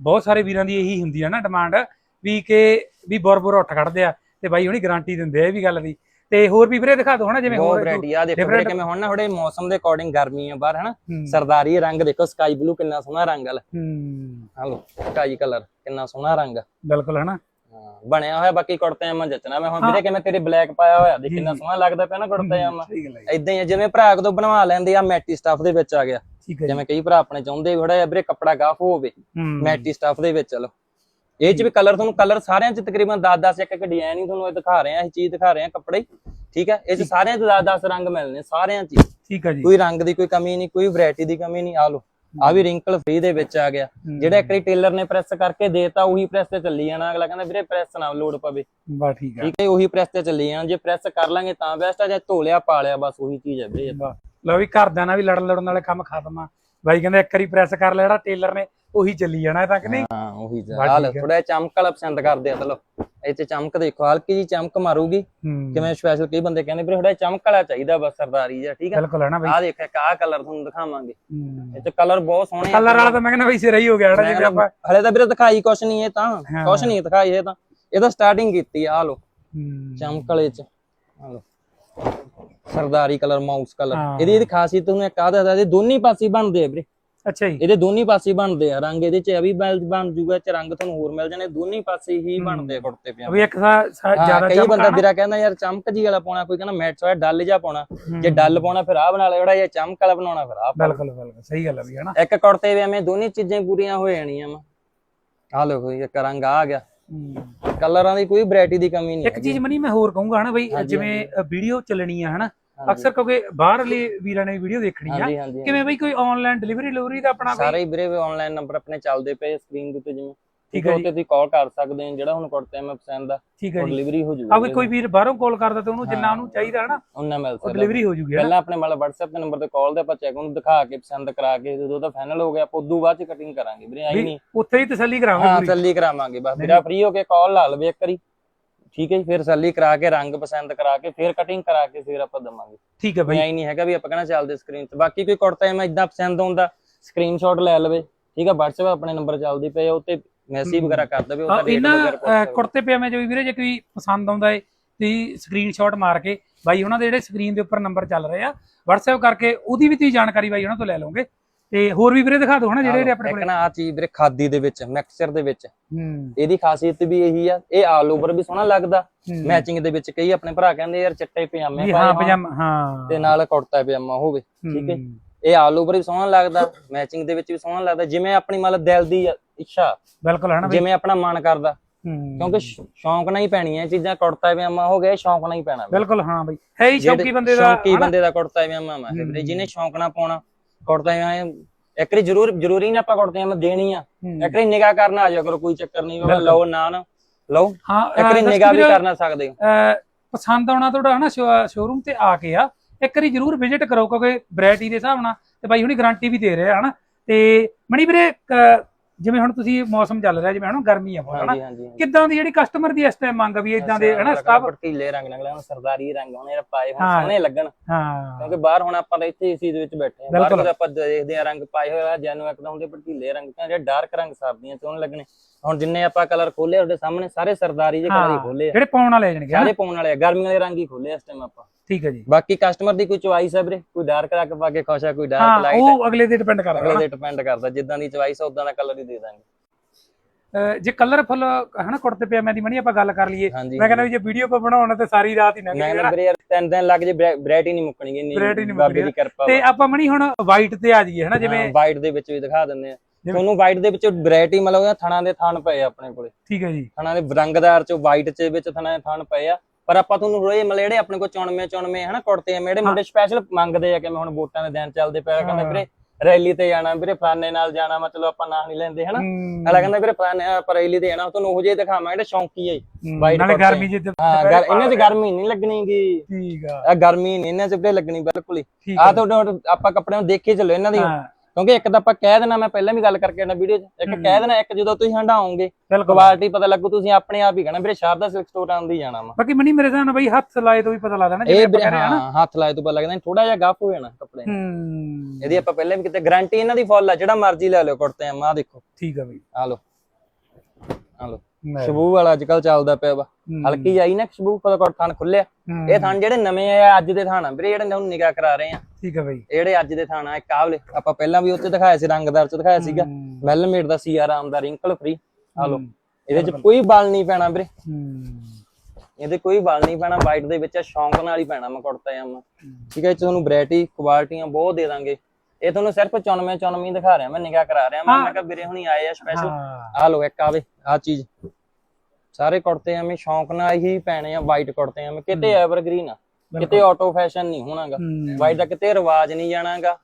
B: ਬਹੁਤ ਸਾਰੇ ਵੀਰਾਂ ਦੀ ਇਹੀ ਹੁੰਦੀ ਆ ਨਾ ਡਿਮਾਂਡ ਵੀ ਕਿ ਵੀ ਬੁਰ-ਬੁਰ ਉੱਠ ਖੜਦੇ ਆ ਤੇ ਬਾਈ ਹੁਣੀ ਗਾਰੰਟੀ ਦਿੰਦੇ ਆ ਇਹ ਵੀ ਗੱਲ ਦੀ। ਤੇ ਹੋਰ ਵੀ ਵੀਰੇ ਦਿਖਾ ਦਿਓ ਹਨਾ ਜਿਵੇਂ ਹੋਰ
A: ਵੈਰਾਈਟੀ ਆ ਦੇਖੋ ਵੀਰੇ ਕਿਵੇਂ ਹੁਣ ਨਾ ਥੋੜੇ ਮੌਸਮ ਦੇ ਅਕੋਰਡਿੰਗ ਗਰਮੀ ਆ ਬਾਹਰ ਹਨਾ ਸਰਦਾਰੀ ਰੰਗ ਦੇਖੋ ਸਕਾਈ ਬਲੂ ਕਿੰਨਾ ਸੋਹਣਾ ਰੰਗ ਆ ਲੈ।
B: ਹੂੰ।
A: ਹਲੋ ਸਕਾਈ ਕਲਰ ਕਿੰਨਾ ਸੋਹਣਾ ਰੰਗ
B: ਬਿਲਕੁਲ ਹਨਾ।
A: ਬਣਿਆ ਹੋਇਆ ਬਾਕੀ ਕੁੜਤੇ ਜਮਾ ਜੱਚਣਾ। ਮੈਂ ਹੁਣ ਵੀਰੇ ਕਿਵੇਂ ਤੇਰੇ ਬਲੈਕ ਪਾਇਆ ਹੋਇਆ ਦੇਖ ਕਿੰਨਾ ਸੋਹਣਾ ਲੱਗਦਾ ਪਿਆ ਨਾ ਕੁੜਤਾ
B: ਹੈ
A: ਇਦਾਂ ਹੀ ਜਿਵੇਂ ਭਰਾ ਕਦੋਂ ਬਣਵਾ ਲੈਂਦੇ ਆ ਮੈਟੀ ਸਟਾਫ ਦੇ ਵਿੱਚ ਆ ਗਿਆ। ਜਿਵੇਂ ਕਈ ਭਰਾ ਆਪਣੇ ਚਾਹੁੰਦੇ ਥੋੜਾ ਜਿਹਾ ਵੀਰੇ ਕੱਪੜਾ ਗਾਫ ਹੋਵੇ ਮੈਟੀ ਸਟਾਫ ਦੇ ਵਿੱਚ ਚਲੋ। ਇਹ ਚ ਵੀ ਕਲਰ ਤੁਹਾਨੂੰ ਕਲਰ ਸਾਰਿਆਂ ਚ ਤਕਰੀਬਨ 10 10 ਇੱਕ ਇੱਕ ਡਿਜ਼ਾਈਨ ਹੀ ਤੁਹਾਨੂੰ ਇਹ ਦਿਖਾ ਰਹੇ ਆ ਇਹ ਚੀਜ਼ ਦਿਖਾ ਰਹੇ ਆ ਕੱਪੜੇ ਠੀਕ ਹੈ? ਇਹ ਚ ਸਾਰਿਆਂ ਚ 10 10 ਰੰਗ ਮਿਲਨੇ ਸਾਰਿਆਂ ਚ।
B: ਠੀਕ ਹੈ ਜੀ।
A: ਕੋਈ ਰੰਗ ਦੀ ਕੋਈ ਕਮੀ ਨਹੀਂ ਕੋਈ ਵੈਰਾਈਟੀ ਦੀ ਕਮੀ ਨਹੀਂ ਆ ਲੋ ਆ ਵੀ ਰਿੰਕਲ ਫ੍ਰੀ ਦੇ ਵਿੱਚ ਆ ਗਿਆ। ਜਿਹੜਾ ਇੱਕ ਵਾਰੀ ਟੇਲਰ ਨੇ ਪ੍ਰੈਸ ਕਰਕੇ ਦੇਤਾ ਉਹੀ ਪ੍ਰੈਸ ਤੇ ਚੱਲੀ ਜਾਣਾ ਅਗਲਾ ਕਹਿੰਦਾ ਵੀਰੇ ਪ੍ਰੈਸ ਨਾ ਲੋਡ ਪਵੇ।
B: ਬਾ ਠੀਕ ਹੈ।
A: ਠੀਕ ਹੈ ਉਹੀ ਪ੍ਰੈਸ ਤੇ ਚੱਲੀ ਜਾਣਾ ਜੇ ਪ੍ਰੈਸ ਕਰ ਲਾਂਗੇ ਤਾਂ ਬੈਸਟ ਆ ਜੇ ਧੋ ਲਿਆ ਪਾ ਲਿਆ ਬਸ ਉਹੀ ਚੀਜ਼ ਹੈ ਵੀਰੇ।
B: ਲਓ ਵੀ ਘਰਦਿਆਂ ਨਾਲ ਵੀ ਲੜਨ ਲੜਨ ਵਾਲੇ ਕੰਮ ਖਤਮ ਆ। ਬਾਈ ਕਹਿੰਦਾ ਇੱਕ ਵਾਰੀ ਪ੍ਰੈਸ ਕਰ ਲਿਆ ਜਿਹੜਾ ਟੇਲਰ ਨੇ ਉਹੀ ਚੱਲੀ ਜਾਣਾ ਤਾਂ ਕਿ ਨਹੀਂ?
A: ਹਾਂ ਉਹੀ ਹਾਲ। ਥੋੜਾ ਚਮਕ ਵਾਲਾ ਪਸੰਦ ਕਰਦੇ ਆ ਚਲੋ। ਇਹ ਚ ਚਮਕ ਦੇਖੋ ਹਲਕੀ ਜੀ ਚਮਕ ਮਾਰੂਗੀ। ਕਿਵੇਂ ਸਪੈਸ਼ਲ ਕਈ ਬੰਦੇ ਕਹਿੰਦੇ ਵੀਰੇ ਥੋੜਾ ਚਮਕ ਵਾਲਾ ਚਾਹੀਦਾ ਬਸ ਸਰਦਾਰੀ ਜਿਹਾ ਠੀਕ ਹੈ
B: ਬਿਲਕੁਲ ਹੈ ਨਾ ਬਾਈ।
A: ਆਹ ਦੇਖ ਇੱਕ ਆਹ ਕਲਰ ਤੁਹਾਨੂੰ ਦਿਖਾਵਾਂਗੇ। ਇਹ ਚ ਕਲਰ ਬਹੁਤ ਸੋਹਣੇ ਆ।
B: ਕਲਰ ਵਾਲਾ ਤਾਂ ਮੈਂ ਕਹਿੰਦਾ ਬਾਈ ਸਿਰ ਹੀ ਹੋ ਗਿਆ ਜਿਹੜਾ ਜਿਵੇਂ ਆਪਾਂ
A: ਹਲੇ ਤਾਂ ਵੀਰੇ ਦਿਖਾਈ ਕੁਛ ਨਹੀਂ ਇਹ ਤਾਂ। ਕੁਛ ਨਹੀਂ ਦਿਖਾਈ ਇਹ ਤਾਂ। ਇਹ ਤਾਂ ਸਟਾਰਟਿੰਗ ਕੀਤੀ ਆ ਲੋ ਚਮਕ ਵਾਲੇ ਚ। ਆਹ ਲੋ ਸਰਦਾਰੀ ਕਲਰ ਮਾਊਸ ਕਲਰ। ਇਹਦੀ ਇਹਦੀ ਖਾਸੀਅਤ ਤੁਹਾਨੂੰ ਇੱਕ ਆਹ ਦੱਸਦਾ ਇਹਦੇ ਦੋਨੀ ਪਾਸੇ ਬਣਦੇ ਆ ਵੀਰੇ।
B: ਅੱਛਾ ਜੀ।
A: ਇਹਦੇ ਦੋਨੀ ਪਾਸੇ ਬਣਦੇ ਆ ਰੰਗ ਇਹਦੇ ਚ ਵੀ ਬਣ ਜੂਗਾ ਚ ਰੰਗ ਤੁਹਾਨੂੰ ਹੋਰ ਮਿਲ ਜਾਣੇ ਦੋਨੀ ਪਾਸੇ ਹੀ ਬਣਦੇ ਆ ਕੁੜਤੇ ਪਜਾਮੇ
B: ਵੀ ਇੱਕ ਜ਼ਿਆਦਾ
A: ਕਈ ਬੰਦਾ
B: ਆ।
A: ਵੀਰਾ ਕਹਿੰਦਾ ਯਾਰ ਚਮਕ ਜੀ ਵਾਲਾ ਪਾਉਣਾ ਕੋਈ ਕਹਿੰਦਾ ਮੈਟ ਵਾਲਾ ਡੱਲ ਜਿਹਾ ਪਾਉਣਾ। ਜੇ ਡੱਲ ਪਾਉਣਾ ਫਿਰ ਆਹ ਬਣਾ ਲੈ ਜਿਹੜਾ ਇਹ ਚਮਕ ਵਾਲਾ ਬਣਾਉਣਾ ਫਿਰ ਲਓ।
B: ਬਿਲਕੁਲ ਬਿਲਕੁਲ ਸਹੀ ਗੱਲ ਹੈ ਵੀ ਹਨਾ।
A: ਇੱਕ ਕੁੜਤੇ ਵੀ ਐਵੇਂ ਦੋਨੀ ਚੀਜ਼ਾਂ ਪੂਰੀਆਂ ਹੋ ਜਾਣੀਆਂ ਵਾ। ਆਹ ਲੋ ਕੋਈ ਇੱਕ ਰੰਗ ਆ ਗਿਆ। ਕਲਰਾਂ ਦੀ ਕੋਈ ਵੈਰਾਈਟੀ ਦੀ ਕਮੀ ਨਹੀਂ
B: ਇੱਕ ਚੀਜ਼ ਮਨੀ ਮੈਂ ਹੋਰ ਕਹੂੰਗਾ ਹਨਾ ਬਈ ਜਿਵੇਂ ਵੀਡੀਓ ਚੱਲਣੀ ਆ ਹਨਾ। ਅਕਸਰ ਕਿਉਂਕਿ ਬਾਹਰਲੇ ਵੀਰਾਂ ਨੇ ਵੀਡੀਓ ਦੇਖਣੀ ਆ। ਕਿਵੇਂ ਬਈ ਕੋਈ ਆਨਲਾਈਨ ਡਿਲੀਵਰੀ ਡਿਲੀਵਰੀ ਦਾ ਆਪਣਾ
A: ਸਾਰੇ ਹੀ ਵੀਰੇ ਆਨਲਾਈਨ ਨੰਬਰ ਆਪਣੇ ਚੱਲਦੇ ਪਏ ਸਕਰੀਨ ਦੇ ਉੱਤੇ ਜਿਵੇਂ।
B: ਠੀਕ ਹੈ
A: ਹੈ
B: ਜੀ।
A: ਤੁਸੀਂ ਕਾਲ ਕਰ ਸਕਦੇ ਹੋ ਜਿਹੜਾ ਹੁਣ ਕੁੜਤੇ ਮੈਂ ਪਸੰਦ ਆ
B: ਠੀਕ ਹੈ
A: ਡਿਲੀਵਰੀ ਹੋ ਜੂਗੀ
B: ਕੋਈ ਕੋਈ ਵੀਰ ਬਾਹਰੋਂ ਕਾਲ ਕਰਦਾ ਤੇ ਉਹਨੂੰ ਜਿੰਨਾ ਉਹਨੂੰ ਚਾਹੀਦਾ ਹਨਾ
A: ਉਹਨਾਂ ਮਿਲ ਸਕਦਾ।
B: ਡਿਲੀਵਰੀ ਹੋ ਜੂਗੀ
A: ਪਹਿਲਾਂ ਆਪਣੇ ਵਾਲਾ WhatsApp ਦੇ ਨੰਬਰ ਤੇ ਕਾਲ ਦੇ ਆਪਾਂ ਚੈੱਕ ਉਹਨੂੰ ਦਿਖਾ ਕੇ ਪਸੰਦ ਕਰਾ ਕੇ ਜਦੋਂ ਉਹਦਾ ਫਾਈਨਲ ਹੋ ਗਿਆ ਆਪਾਂ ਉਦੋਂ ਬਾਅਦ ਚ ਕਟਿੰਗ ਕਰਾਂਗੇ। ਵੀਰੇ ਆਈ ਨਹੀਂ।
B: ਉੱਥੇ ਹੀ ਤਸੱਲੀ ਕਰਾਵਾਂਗੇ
A: ਹਾਂ ਤਸੱਲੀ ਕਰਾਵਾਂਗੇ। ਬਸ ਵੀਰਾ ਫ੍ਰੀ ਹੋ ਕੇ ਕਾਲ ਲਾ ਲਵੇ ਇੱਕ ਵਾਰੀ। ਠੀਕ ਹੈ ਜੀ ਫਿਰ ਤਸੱਲੀ ਕਰਾ ਕੇ ਰੰਗ ਪਸੰਦ ਕਰਾ ਕੇ ਫਿਰ ਕਟਿੰਗ ਕਰਾ ਕੇ ਫਿਰ ਆਪਾਂ ਦਵਾਂਗੇ।
B: ਠੀਕ ਹੈ ਬਈ।
A: ਐ ਨਹੀਂ ਹੈਗਾ ਵੀ ਆਪਾਂ ਕਹਿੰਦਾ ਚੱਲਦੇ ਸਕਰੀਨ ਤੇ ਬਾਕੀ ਕੋਈ ਕੁੜਤਾ ਮੈਂ ਇਦਾਂ ਪਸੰਦ ਆਉਂਦਾ ਸਕਰੀਨਸ਼ਾਟ ਲੈ ਲਵੇ। ਠੀਕ ਹੈ WhatsApp ਆਪਣੇ ਨੰਬਰ ਚੱਲਦੀ ਪਏ ਆ, ਉਹ ਤੇ ਮੈਸੇਜ ਵਗੈਰਾ ਕਰ ਦੇਵੇ ਉਹ
B: ਹਾਂ
A: ਤਾਂ ਰੇਟ
B: ਇਹਨਾਂ
A: ਵਗੈਰਾ।
B: ਕੁੜਤੇ ਪਜਾਮੇ ਜੋ ਵੀ ਵੀਰੇ ਜੇ ਕੋਈ ਪਸੰਦ ਆਉਂਦਾ ਏ ਤੁਸੀਂ ਸਕਰੀਨਸ਼ਾਟ ਮਾਰ ਕੇ ਬਾਈ ਉਹਨਾਂ ਦੇ ਜਿਹੜੇ ਸਕਰੀਨ ਦੇ ਉੱਪਰ ਨੰਬਰ ਚੱਲ ਰਹੇ ਆ WhatsApp ਕਰਕੇ ਉਹਦੀ ਵੀ ਤੁਸੀਂ ਜਾਣਕਾਰੀ ਬਾਈ ਉਹਨਾਂ ਤੋਂ ਲੈ ਲਓਗੇ। ਤੇ ਹੋਰ ਵੀ ਵੀਰੇ ਦਿਖਾ ਦਿਓ ਹਨਾ ਜਿਹੜੇ ਜਿਹੜੇ ਆਪਣੇ
A: ਇੱਕ
B: ਕੋਲੇ
A: ਨਾ ਆ ਚੀਜ਼ ਵੀਰੇ ਖਾਦੀ ਦੇ ਵਿੱਚ ਮਿਕਸਚਰ ਦੇ ਵਿੱਚ
B: ਹੂੰ
A: ਇਹਦੀ ਖਾਸੀਅਤ ਵੀ ਇਹੀ ਆ ਇਹ ਆਲ ਓਵਰ ਵੀ ਸੋਹਣਾ ਲੱਗਦਾ
B: ਹੂੰ।
A: ਮੈਚਿੰਗ ਦੇ ਵਿੱਚ ਕਈ ਆਪਣੇ ਭਰਾ ਕਹਿੰਦੇ ਯਾਰ ਚਿੱਟੇ ਪਜਾਮੇ ਪਾਏ
B: ਹਾਂ ਪਜਾਮਾ ਹਾਂ
A: ਤੇ ਨਾਲ ਕੁੜਤਾ ਪਜਾਮਾ ਹੋਵੇ ਠੀਕ ਹੈ
B: ਹੂੰ।
A: ਇਹ ਆਲ ਓਵਰ ਵੀ ਸੋਹਣਾ ਲੱਗਦਾ ਮੈਚਿੰਗ ਦੇ ਵਿੱਚ ਵੀ ਸੋਹਣਾ ਲੱਗਦਾ ਜਿਵੇਂ ਆਪਣੀ ਮਤਲਬ ਦਿਲ ਦੀ ਇੱਛਾ
B: ਬਿਲਕੁਲ ਹਨਾ ਬਈ
A: ਜਿਵੇਂ ਆਪਣਾ ਮਨ ਕਰਦਾ
B: ਹੂੰ।
A: ਕਿਉਂਕਿ ਸ਼ੌਂਕ ਨਾਲ ਹੀ ਪੈਣੀਆਂ ਇਹ ਚੀਜ਼ਾਂ ਕੁੜਤਾ ਪਜਾਮਾ ਹੋ ਗਿਆ ਸ਼ੌਂਕ ਨਾਲ ਹੀ ਪੈਣਾ।
B: ਬਿਲਕੁਲ ਹਾਂ ਬਈ ਹੈ ਹੀ ਸ਼ੌਕੀ ਬੰਦੇ ਦਾ
A: ਸ਼ੌਂਕੀ? ਬੰਦੇ ਦਾ ਕੁੜਤਾ ਪਜਾਮਾ ਵੀਰੇ ਜਿਹਨੇ ਸ਼ੌਂਕ ਨਾਲ ਪਾਉਣਾ ਕੁੜਤਾ ਪਜਾਮਾ ਇੱਕ ਵਾਰੀ ਜ਼ਰੂਰ ਜ਼ਰੂਰੀ ਨਾ ਆਪਾਂ ਕੁੜਤਾ ਪਜਾਮਾ ਦੇਣੀ ਆ। ਇੱਕ ਵਾਰੀ ਨਿਗਾਹ ਕਰਨ ਆ ਜਾ ਕਰੋ ਕੋਈ ਚੱਕਰ ਨਹੀਂ ਬਾਬਾ ਲਓ ਨਾ ਨਾ ਲਓ।
B: ਹਾਂ
A: ਇੱਕ ਵਾਰੀ ਨਿਗਾਹ ਵੀ ਕਰਨਾ ਸਕਦੇ
B: ਪਸੰਦ ਆਉਣਾ ਤੁਹਾਡਾ ਹਨਾ ਸ਼ੋਰੂਮ ਤੇ ਆ ਕੇ ਆ ਇੱਕ ਵਾਰੀ ਜਰੂਰ ਵਿਜ਼ਿਟ ਕਰੋ ਕਿਉਂਕਿ ਵੈਰਾਈਟੀ ਦੇ ਹਿਸਾਬ ਨਾਲ ਤੇ ਬਾਈ ਹੁਣੀ ਗਾਰੰਟੀ ਵੀ ਦੇ ਰਹੇ ਆ ਹਨਾ। ਤੇ ਮਣੀ ਵੀਰੇ ਜਿਵੇਂ ਹੁਣ ਤੁਸੀਂ ਮੌਸਮ ਚੱਲ ਰਿਹਾ ਜਿਵੇਂ ਹਨਾ ਗਰਮੀ ਆ ਬਹੁਤ ਹਨਾ?
A: ਹਾਂਜੀ ਹਾਂਜੀ।
B: ਕਿੱਦਾਂ ਦੀ ਜਿਹੜੀ ਕਸਟਮਰ ਦੀ ਇਸ ਟਾਈਮ ਮੰਗ ਆ ਵੀ ਇਦਾਂ ਦੇ ਹਨਾ ਸਟਾਫ
A: ਪਟੀਲੇ ਰੰਗ ਨਗਲੇ ਹੁਣ ਸਰਦਾਰੀ ਰੰਗ ਹੁਣ ਇਹ ਪਾਏ ਹੁਣ
B: ਹਾਂ।
A: ਸੋਹਣੇ ਲੱਗਣ।
B: ਹਾਂ।
A: ਕਿਉਂਕਿ ਬਾਹਰ ਹੁਣ ਆਪਾਂ ਤਾਂ ਇੱਥੇ ਏਸੀ ਦੇ ਵਿੱਚ ਬੈਠੇ ਆ ਬਾਹਰ
B: ਬਿਲਕੁਲ।
A: ਜਦੋਂ ਆਪਾਂ ਦੇਖਦੇ ਆ ਰੰਗ ਪਾਏ ਹੋਏ ਆ ਜੈਨੂ ਇੱਕ ਤਾਂ ਹੁੰਦੇ ਰੰਗ ਤਾਂ ਜਿਹੜੇ ਡਾਰਕ ਰੰਗ ਸਰਦੀਆਂ ਚ ਸੋਹਣੇ ਲੱਗਣੇ। ਹੁਣ ਜਿੰਨੇ ਆਪਾਂ ਕਲਰ ਖੋਲੇ ਉਹਦੇ ਸਾਹਮਣੇ ਸਾਰੇ ਸਰਦਾਰੀ ਜਿਹੇ ਕਲਰ ਹੀ ਖੋਲੇ ਆ।
B: ਜਿਹੜੇ ਪਾਉਣ ਵਾਲੇ ਜਾਣਗੇ
A: ਸਾਰੇ ਪਾਉਣ ਵਾਲੇ ਆ ਗਰਮੀਆਂ ਦੇ ਰੰਗ ਹੀ ਖੋਲੇ ਇਸ ਟਾਈਮ ਆਪਾਂ।
B: ਠੀਕ ਹੈ ਜੀ।
A: ਬਾਕੀ ਕਸਟਮਰ ਦੀ ਕੋਈ ਚੁਆਇਸ ਹੈ ਵੀਰੇ ਕੋਈ ਡਾਰਕ ਰੰਗ ਪਾ ਕੇ ਖੁਸ਼ ਆ ਕੋਈ ਡਾਰਕ ਲਾਈਟ
B: ਉਹ ਅਗਲੇ ਤੇ ਡਿਪੈਂਡ ਕਰਦਾ
A: ਅਗਲੇ। ਦੇ ਡਿਪੈਂਡ ਕਰਦਾ ਜਿੱਦਾਂ ਦੀ ਚੁਆਇਸ ਆ ਉਦਾਂ ਦਾ ਕਲਰ ਹੀ ਦੇ ਦਾਂਗੇ।
B: ਜੇ ਕਲਰਫੁਲ ਹਨਾ ਕੁੜਤੇ ਪਜਾਮੇ ਦੀ ਮਣੀ ਆਪਾਂ ਗੱਲ ਕਰ ਲਈਏ ਮੈਂ ਕਹਿੰਦਾ ਵੀ ਜੇ ਵੀਡੀਓ ਪਾ ਬਣਾਉਣਾ ਤੇ ਸਾਰੀ ਰਾਤ ਹੀ ਨਾ
A: ਵੀਰੇ ਯਾਰ ਤਿੰਨ ਦਿਨ ਲੱਗ ਜੇ ਵੈਰਾਈਟੀ ਨਹੀਂ ਮੁੱਕਣੀ ਇੰਨੀ ਬਾਬੇ ਦੀ ਕਿਰਪਾ
B: ਤੇ ਆਪਾਂ ਮਣੀ ਹੁਣ ਵਾਈਟ ਤੇ ਆ ਜਾਈਏ ਹਨਾ ਜਿਵੇਂ
A: ਵਾਈਟ ਦੇ ਵਿੱਚ ਵੀ ਦਿਖਾ ਦਿੰਦੇ ਆ। ਤੁਹਾਨੂੰ ਵਾਈਟ ਦੇ ਵਿੱਚ ਵੈਰਾਈਟੀ ਮਤਲਬ ਥਣਾ ਦੇ ਥਣ ਪਏ ਆ ਆਪਣੇ ਕੋਲੇ।
B: ਠੀਕ ਹੈ ਜੀ।
A: ਥਣਾ ਦੇ ਰੰਗਦਾਰ ਚ ਵਾਈਟ ਚ ਵਿੱਚ ਥਣਾ ਦੇ ਥਣ ਪਏ ਆ। ਪਰ ਆਪਾਂ ਤੁਹਾਨੂੰ ਥੋੜੇ ਮਤਲਬ ਜਿਹੜੇ ਆਪਣੇ ਕੋਲ ਚੁਣਵੇਂ ਚੁਣਵੇਂ ਹਨਾ ਕੁੜਤੇ ਆ ਜਿਹੜੇ ਮੁੰਡੇ ਸਪੈਸ਼ਲ ਮੰਗਦੇ ਆ ਕਿ ਮੈਂ ਹੁਣ ਵੋਟਾਂ ਦੇ ਦਿਨ ਚੱਲਦੇ ਪਿਆ ਕਹਿੰਦੇ ਵੀਰੇ ਰੈਲੀ ਤੇ ਜਾਣਾ ਵੀਰੇ ਫਲਾਣੇ ਨਾਲ ਜਾਣਾ ਮਤਲਬ ਆਪਾਂ ਨਾਂ ਨਹੀਂ ਲੈਂਦੇ ਹਨਾ। ਅਗਲਾ ਕਹਿੰਦਾ ਵੀਰੇ ਫਲਾਣੇ ਆਪਾਂ ਰੈਲੀ ਤੇ ਜਾਣਾ ਤੁਹਾਨੂੰ ਉਹ ਜਿਹੇ ਦਿਖਾਵਾਂਗੇ ਜਿਹੜੇ ਸ਼ੌਂਕੀ ਹੈ ਵਾਈਟ
B: ਨਾਲੇ। ਗਰਮੀ ਜਿੱਦ
A: ਹਾਂ ਗਰ- ਇਹਨਾਂ 'ਚ ਗਰਮੀ ਨਹੀਂ ਲੱਗਣੀਗੀ।
B: ਠੀਕ ਆ।
A: ਆ ਗਰਮੀ ਨਹੀਂ ਇਹਨਾਂ 'ਚ ਵੀਰੇ ਲੱਗਣੀ ਬਿਲਕੁਲ ਹੀ। ਆ। ਤੁਹਾਡੇ ਆਪਾਂ ਕੱਪੜਿਆਂ ਨੂੰ ਦੇਖ ਕੇ ਚੱਲੋ ਇਹਨਾਂ ਦੀ ਕਿਉਂਕਿ ਇੱਕ ਤਾਂ ਆਪਾਂ ਕਹਿ ਦੇਣਾ ਮੈਂ ਪਹਿਲਾਂ ਵੀ ਗੱਲ ਕਰਕੇ ਆਣਾ ਵੀਡੀਓ 'ਚ। ਇੱਕ ਕਹਿ ਦੇਣਾ ਇੱਕ ਜਦੋਂ ਤੁਸੀਂ ਹੰਡਾਓਗੇ ਕੁਆਲਿਟੀ ਪਤਾ ਲੱਗੂ ਤੁਸੀਂ ਆਪਣੇ ਆਪ ਹੀ ਕਹਿਣਾ ਵੀਰੇ ਸ਼ਾਰਦਾ ਸਿਲਕ ਸਟੋਰ ਆਉਂਦੀ ਜਾਣਾ ਵਾ।
B: ਬਾਕੀ ਮਨੀ ਮੇਰੇ ਨਾਲ ਬਈ ਹੱਥ ਲਾਏ ਤੋਂ ਵੀ ਪਤਾ ਲੱਗਦਾ ਨਾ ਜਿਵੇਂ ਆਪਾਂ
A: ਵੀਰੇ
B: ਕਹਿ ਰਹੇ ਹਾਂ ਨਾ।
A: ਹਾਂ ਹੱਥ ਲਾਏ ਤੋਂ ਪਤਾ ਲੱਗਦਾ ਥੋੜਾ ਜਿਹਾ ਗੱਪ ਹੋ ਜਾਣਾ ਕੱਪੜੇ।
B: ਹੂੰ।
A: ਇਹਦੀ ਆਪਾਂ ਪਹਿਲਾਂ ਵੀ ਕਿਤੇ ਗਾਰੰਟੀ ਇਹਨਾਂ ਦੀ ਫੁੱਲ ਆ ਜਿਹੜਾ ਮਰਜ਼ੀ ਲੈ ਲਿਓ ਕੁੜਤੇ ਆ ਆਹ ਦੇਖੋ।
B: ਠੀਕ ਆ ਬਈ।
A: ਆ ਲਓ। ਆ ਲਓ। ਸ਼ਬੂ ਵਾਲਾ ਅੱਜ ਕੱਲ ਚੱਲਦਾ ਪਿਆ ਵਾ। ਹਲਕੀ ਆਈ ਨਾ ਸ਼ਬੂ ਕੋਲ ਕੋਲ ਥਣ ਖੁੱਲਿਆ। ਇਹ ਥਣ ਜਿਹੜੇ ਨਵੇਂ ਆ ਅੱਜ ਦੇ ਥਣ ਆ। ਵੀਰੇ ਜਿਹੜੇ ਹੁਣ ਨਿਗਾਹ ਕਰਾ ਰਹੇ ਆ।
B: ਠੀਕ ਆ ਬਈ।
A: ਜਿਹੜੇ ਅੱਜ ਦੇ ਥਣ ਆ ਇੱਕ ਆਵਲੇ ਆਪਾਂ ਪਹਿਲਾਂ ਵੀ ਉੱਤੇ ਦਿਖਾਇਆ ਸੀ ਰੰਗਦਾਰ ਚ ਦਿਖਾਇਆ ਸੀਗਾ।
B: ਹੂੰ।
A: ਵੈਲਮੇਡ ਦਾ ਸੀ ਆਰਾਮ ਦਾ ਰਿੰਕਲ ਫ੍ਰੀ ਆ
B: ਹੂੰ।
A: ਇਹਦੇ ਚ ਕੋਈ ਬਲ ਨਹੀਂ ਪੈਣਾ ਵੀਰੇ। ਇਹਦੇ ਕੋਈ ਬਲ ਨਹੀਂ ਪੈਣਾ। ਵਾਈਟ ਦੇ ਵਿੱਚ ਸ਼ੌਂਕ ਨਾਲ ਹੀ ਪੈਣਾ ਮੈਂ ਕੁੜਤਾ ਜਾਮਾ ਠੀਕ ਹੈ ਤੁਹਾਨੂੰ ਵੈਰਾਈਟੀ ਕੁਆਲਿਟੀਆਂ ਬਹੁਤ ਦੇ ਦਾਂਗੇ। ਇਹ ਤੁਹਾਨੂੰ ਸਿਰਫ 94 94 ਹੀ ਦਿਖਾ ਰਿਹਾ ਮੈਂ ਨਿਗਾਹ ਕਰਾ ਰਿਹਾ। ਮੈਂ ਮੈਂ ਕਿਹਾ ਵੀਰੇ ਹੁਣੀ ਆਏ ਆ ਸਪੈਸ਼ਲ ਆ ਲੋ ਇੱਕ ਆਵੇ ਆ ਚੀਜ਼। ਸਾਰੇ ਕੁੜਤੇ ਐਵੇਂ ਸ਼ੌਂਕ ਨਾਲ ਹੀ ਪੈਣੇ ਆ ਵਾਈਟ ਕੁੜਤੇ ਐਵੇਂ। ਕਿਤੇ ਐਵਰਗ੍ਰੀਨ ਆ ਕਿਤੇ ਆਟੋ ਫੈਸ਼ਨ ਨਹੀਂ ਹੋਣਾਗਾ। ਵਾਈਟ ਦਾ ਕਿਤੇ ਰਿਵਾਜ ਨਹੀਂ ਜਾਣਾਗਾ।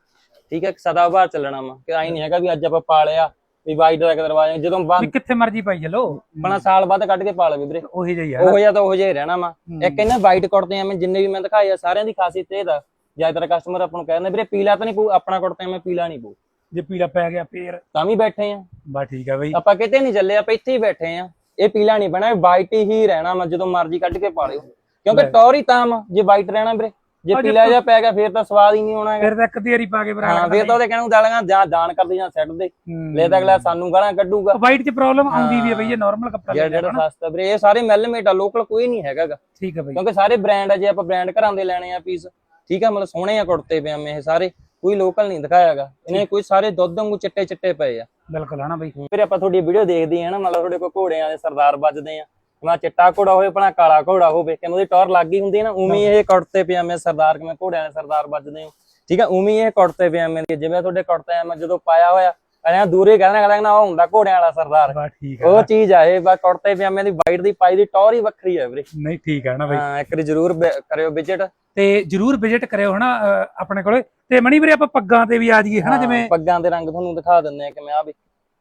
A: ਠੀਕ ਹੈ ਸਦਾ ਬਾਹਰ ਚੱਲਣਾ ਵਾ। ਕਿ ਆਈ ਨਹੀਂ ਹੈਗਾ ਵੀ ਅੱਜ ਆਪਾਂ ਪਾਲਿਆ ਵੀ ਵਾਈਟ ਦਾ ਕਿਤੇ ਰਿਵਾਜ ਜਦੋਂ ਬੰਦ
B: ਕਿੱਥੇ ਮਰਜ਼ੀ ਪਾਈ ਚਲੋ।
A: ਬਣਾ ਸਾਲ ਬਾਅਦ ਕੱਢ ਕੇ ਪਾ ਲਵੇ ਵੀਰੇ।
B: ਉਹੀ ਜਿਹੀ
A: ਉਹੋ ਜਿਹਾ ਤਾਂ ਉਹੋ ਜਿਹਾ ਰਹਿਣਾ ਵਾ। ਇੱਕ ਇਹਨਾਂ ਵਾਈਟ ਕੁੜਤੇ ਐਵੇਂ ਜਿੰਨੇ ਵੀ ਮੈਂ ਦਿਖਾਏ ਆ ਸਾਰਿਆਂ ਦੀ ਖਾਸੀਅਤ ਇਹ ਦਾ ਜ਼ਿਆਦਾਤਰ ਕਸਟਮਰ ਆਪਾਂ ਨੂੰ ਕਹਿੰਦੇ ਵੀਰੇ ਪੀਲਾ ਤਾਂ ਨਹੀਂ ਪਊ ਆਪਣਾ ਕੁੜਤਾ ਐਵੇਂ ਪੀਲਾ ਨਹੀਂ ਪਊ।
B: ਜੇ ਪੀਲਾ ਪੈ ਗਿਆ ਫੇਰ।
A: ਤਾਂ ਵੀ ਬੈਠੇ ਆ।
B: ਬਾ ਠੀਕ ਆ ਬਈ।
A: ਆਪਾਂ ਕਿਤੇ ਨਹੀਂ ਚੱਲੇ ਆਪਾਂ ਇੱਥੇ ਹੀ ਬੈਠੇ ਆ। ਇਹ ਪੀਲਾ ਨਹੀਂ ਇਹ ਵਾਈਟ ਹੀ ਰਹਿਣਾ ਵਾ ਜਦੋਂ ਮਰਜ਼ੀ ਕੱਢ ਕੇ ਪਾ ਲਿਓ। ਕਿਉਂਕਿ ਟੌਰ ਹੀ ਤਾਂ ਵਾ ਜੇ ਵਾਈਟ ਰਹਿਣਾ ਵੀਰੇ। ਜੇ ਪੀਲਾ ਜਿਹਾ ਪੈ ਗਿਆ ਫੇਰ ਤਾਂ ਸਵਾਦ ਹੀ ਨਹੀਂ ਆਉਣਾ ਹੈਗਾ।
B: ਫਿਰ ਤਾਂ ਇੱਕ ਦੇਰੀ ਪਾ ਕੇ ਬਰਾ
A: ਹਾਂ ਫੇਰ ਤਾਂ ਉਹਦੇ ਕਹਿਣਾ ਦਾਲਾਂ ਜਾਂ ਦਾਨ ਕਰਦੇ ਜਾਂ ਸੈੱਟ ਦੇ। ਲੈ ਤਾਂ ਅਗਲਾ ਸਾਨੂੰ ਗਾਲਾਂ ਕੱਢੂਗਾ।
B: ਵਾਈਟ 'ਚ ਪ੍ਰੋਬਲਮ ਆਉਂਦੀ ਵੀ ਹੈ ਬਈ ਇਹ ਨਾਰਮਲ ਕੱਪੜਾ
A: ਜਿਹੜਾ ਜਿਹੜਾ ਸਸਤਾ ਵੀਰੇ ਇਹ ਸਾਰੇ ਮੈਲਮੇਟ ਆ ਲੋਕਲ ਕੋਈ ਨਹੀਂ ਹੈਗਾਗਾ।
B: ਠੀਕ ਆ ਬਈ।
A: ਕਿਉਂਕਿ ਸਾਰੇ ਬ੍ਰਾਂਡ ਆ ਜੇ ਆਪਾਂ ਬ੍ਰਾਂਡ ਘਰਾਂ ਦੇ ਲੈਣੇ ਆ ਪੀਸ ਠੀਕ ਆ ਮਤਲਬ ਸੋਹਣੇ ਆ ਕੁੜਤੇ ਪਜਾਮੇ ਇਹ ਸਾਰੇ ਕੋਈ ਲੋਕਲ ਨਹੀਂ ਦਿਖਾਇਆਗਾ। ਇਹਨੇ ਕੋਈ ਸਾਰੇ ਦੁੱਧ ਵਾਂਗੂ ਚਿੱਟੇ ਚਿੱਟੇ ਪਏ ਆ।
B: ਬਿਲਕੁਲ ਹਨਾ ਬਈ।
A: ਫਿਰ ਆਪਾਂ ਤੁਹਾਡੀ ਵੀਡੀਓ ਦੇਖਦੇ ਆ ਨਾ ਮਤਲਬ ਤੁਹਾਡੇ ਕੋਲ ਘੋੜਿਆਂ ਦੇ ਸਰਦਾਰ ਵੱਜਦੇ ਆ। ਮੈਂ ਚਿੱਟਾ ਘੋੜਾ ਹੋਵੇ ਭਲਾ ਕਾਲਾ ਘੋੜਾ ਹੋਵੇ ਕਿ ਉਹਦੀ ਟੌਰ ਲੱਗ ਹੁੰਦੀ ਹੈ ਨਾ ਉਵੇਂ ਇਹ ਕੁੜਤੇ ਪਜਾਮੇ ਸਰਦਾਰ ਕਿਵੇਂ ਘੋੜਿਆਂ ਦੇ ਸਰਦਾਰ ਵੱਜਦੇ ਹੋ। ਠੀਕ ਆ ਉਵੇਂ ਇਹ ਕੁੜਤੇ ਪਜਾਮੇ ਦੀ ਜਿਵੇਂ ਤੁਹਾਡੇ ਕੁੜਤੇ ਪਜਾਮਾ ਜਦੋਂ ਪਾਇਆ ਹੋਇਆ ਅਗਲਾ ਦੂਰੇ ਕਹਿੰਦਾ ਕਹਿੰਦਾ ਉਹ ਹੁੰਦਾ ਘੋੜਿਆਂ ਵਾਲਾ ਸਰਦਾਰ।
B: ਠੀਕ ਆ
A: ਉਹ ਚੀਜ਼ ਆ ਇਹ ਬਾ ਕੁੜਤੇ ਪਜਾਮੇ ਦੀ ਵਾਈਟ ਦੀ ਪਾਈ ਦੀ ਟੌਰ ਹੀ ਵੱਖਰੀ ਆ ਵੀਰੇ।
B: ਨਹੀਂ ਠੀਕ ਆ ਨਾ ਬਈ।
A: ਹਾਂ ਇੱਕ ਵਾਰੀ ਜ਼ਰੂਰ ਕਰਿਓ ਵਿਜ਼ਿਟ
B: ਤੇ ਜਰੂਰ ਵਿਜ਼ਿਟ ਕਰਿਓ ਹਨਾ ਆਪਣੇ ਕੋਲੇ। ਤੇ ਮਣੀ ਵੀਰੇ ਆਪਾਂ ਪੱਗਾਂ ਤੇ ਵੀ ਆ ਜਾਈਏ ਹਨਾ ਜਿਵੇਂ
A: ਪੱਗਾਂ ਦੇ ਰੰਗ ਤੁਹਾਨੂੰ ਦਿਖਾ ਦਿੰਦੇ ਆ ਕਿਵੇਂ ਆ ਵੀ।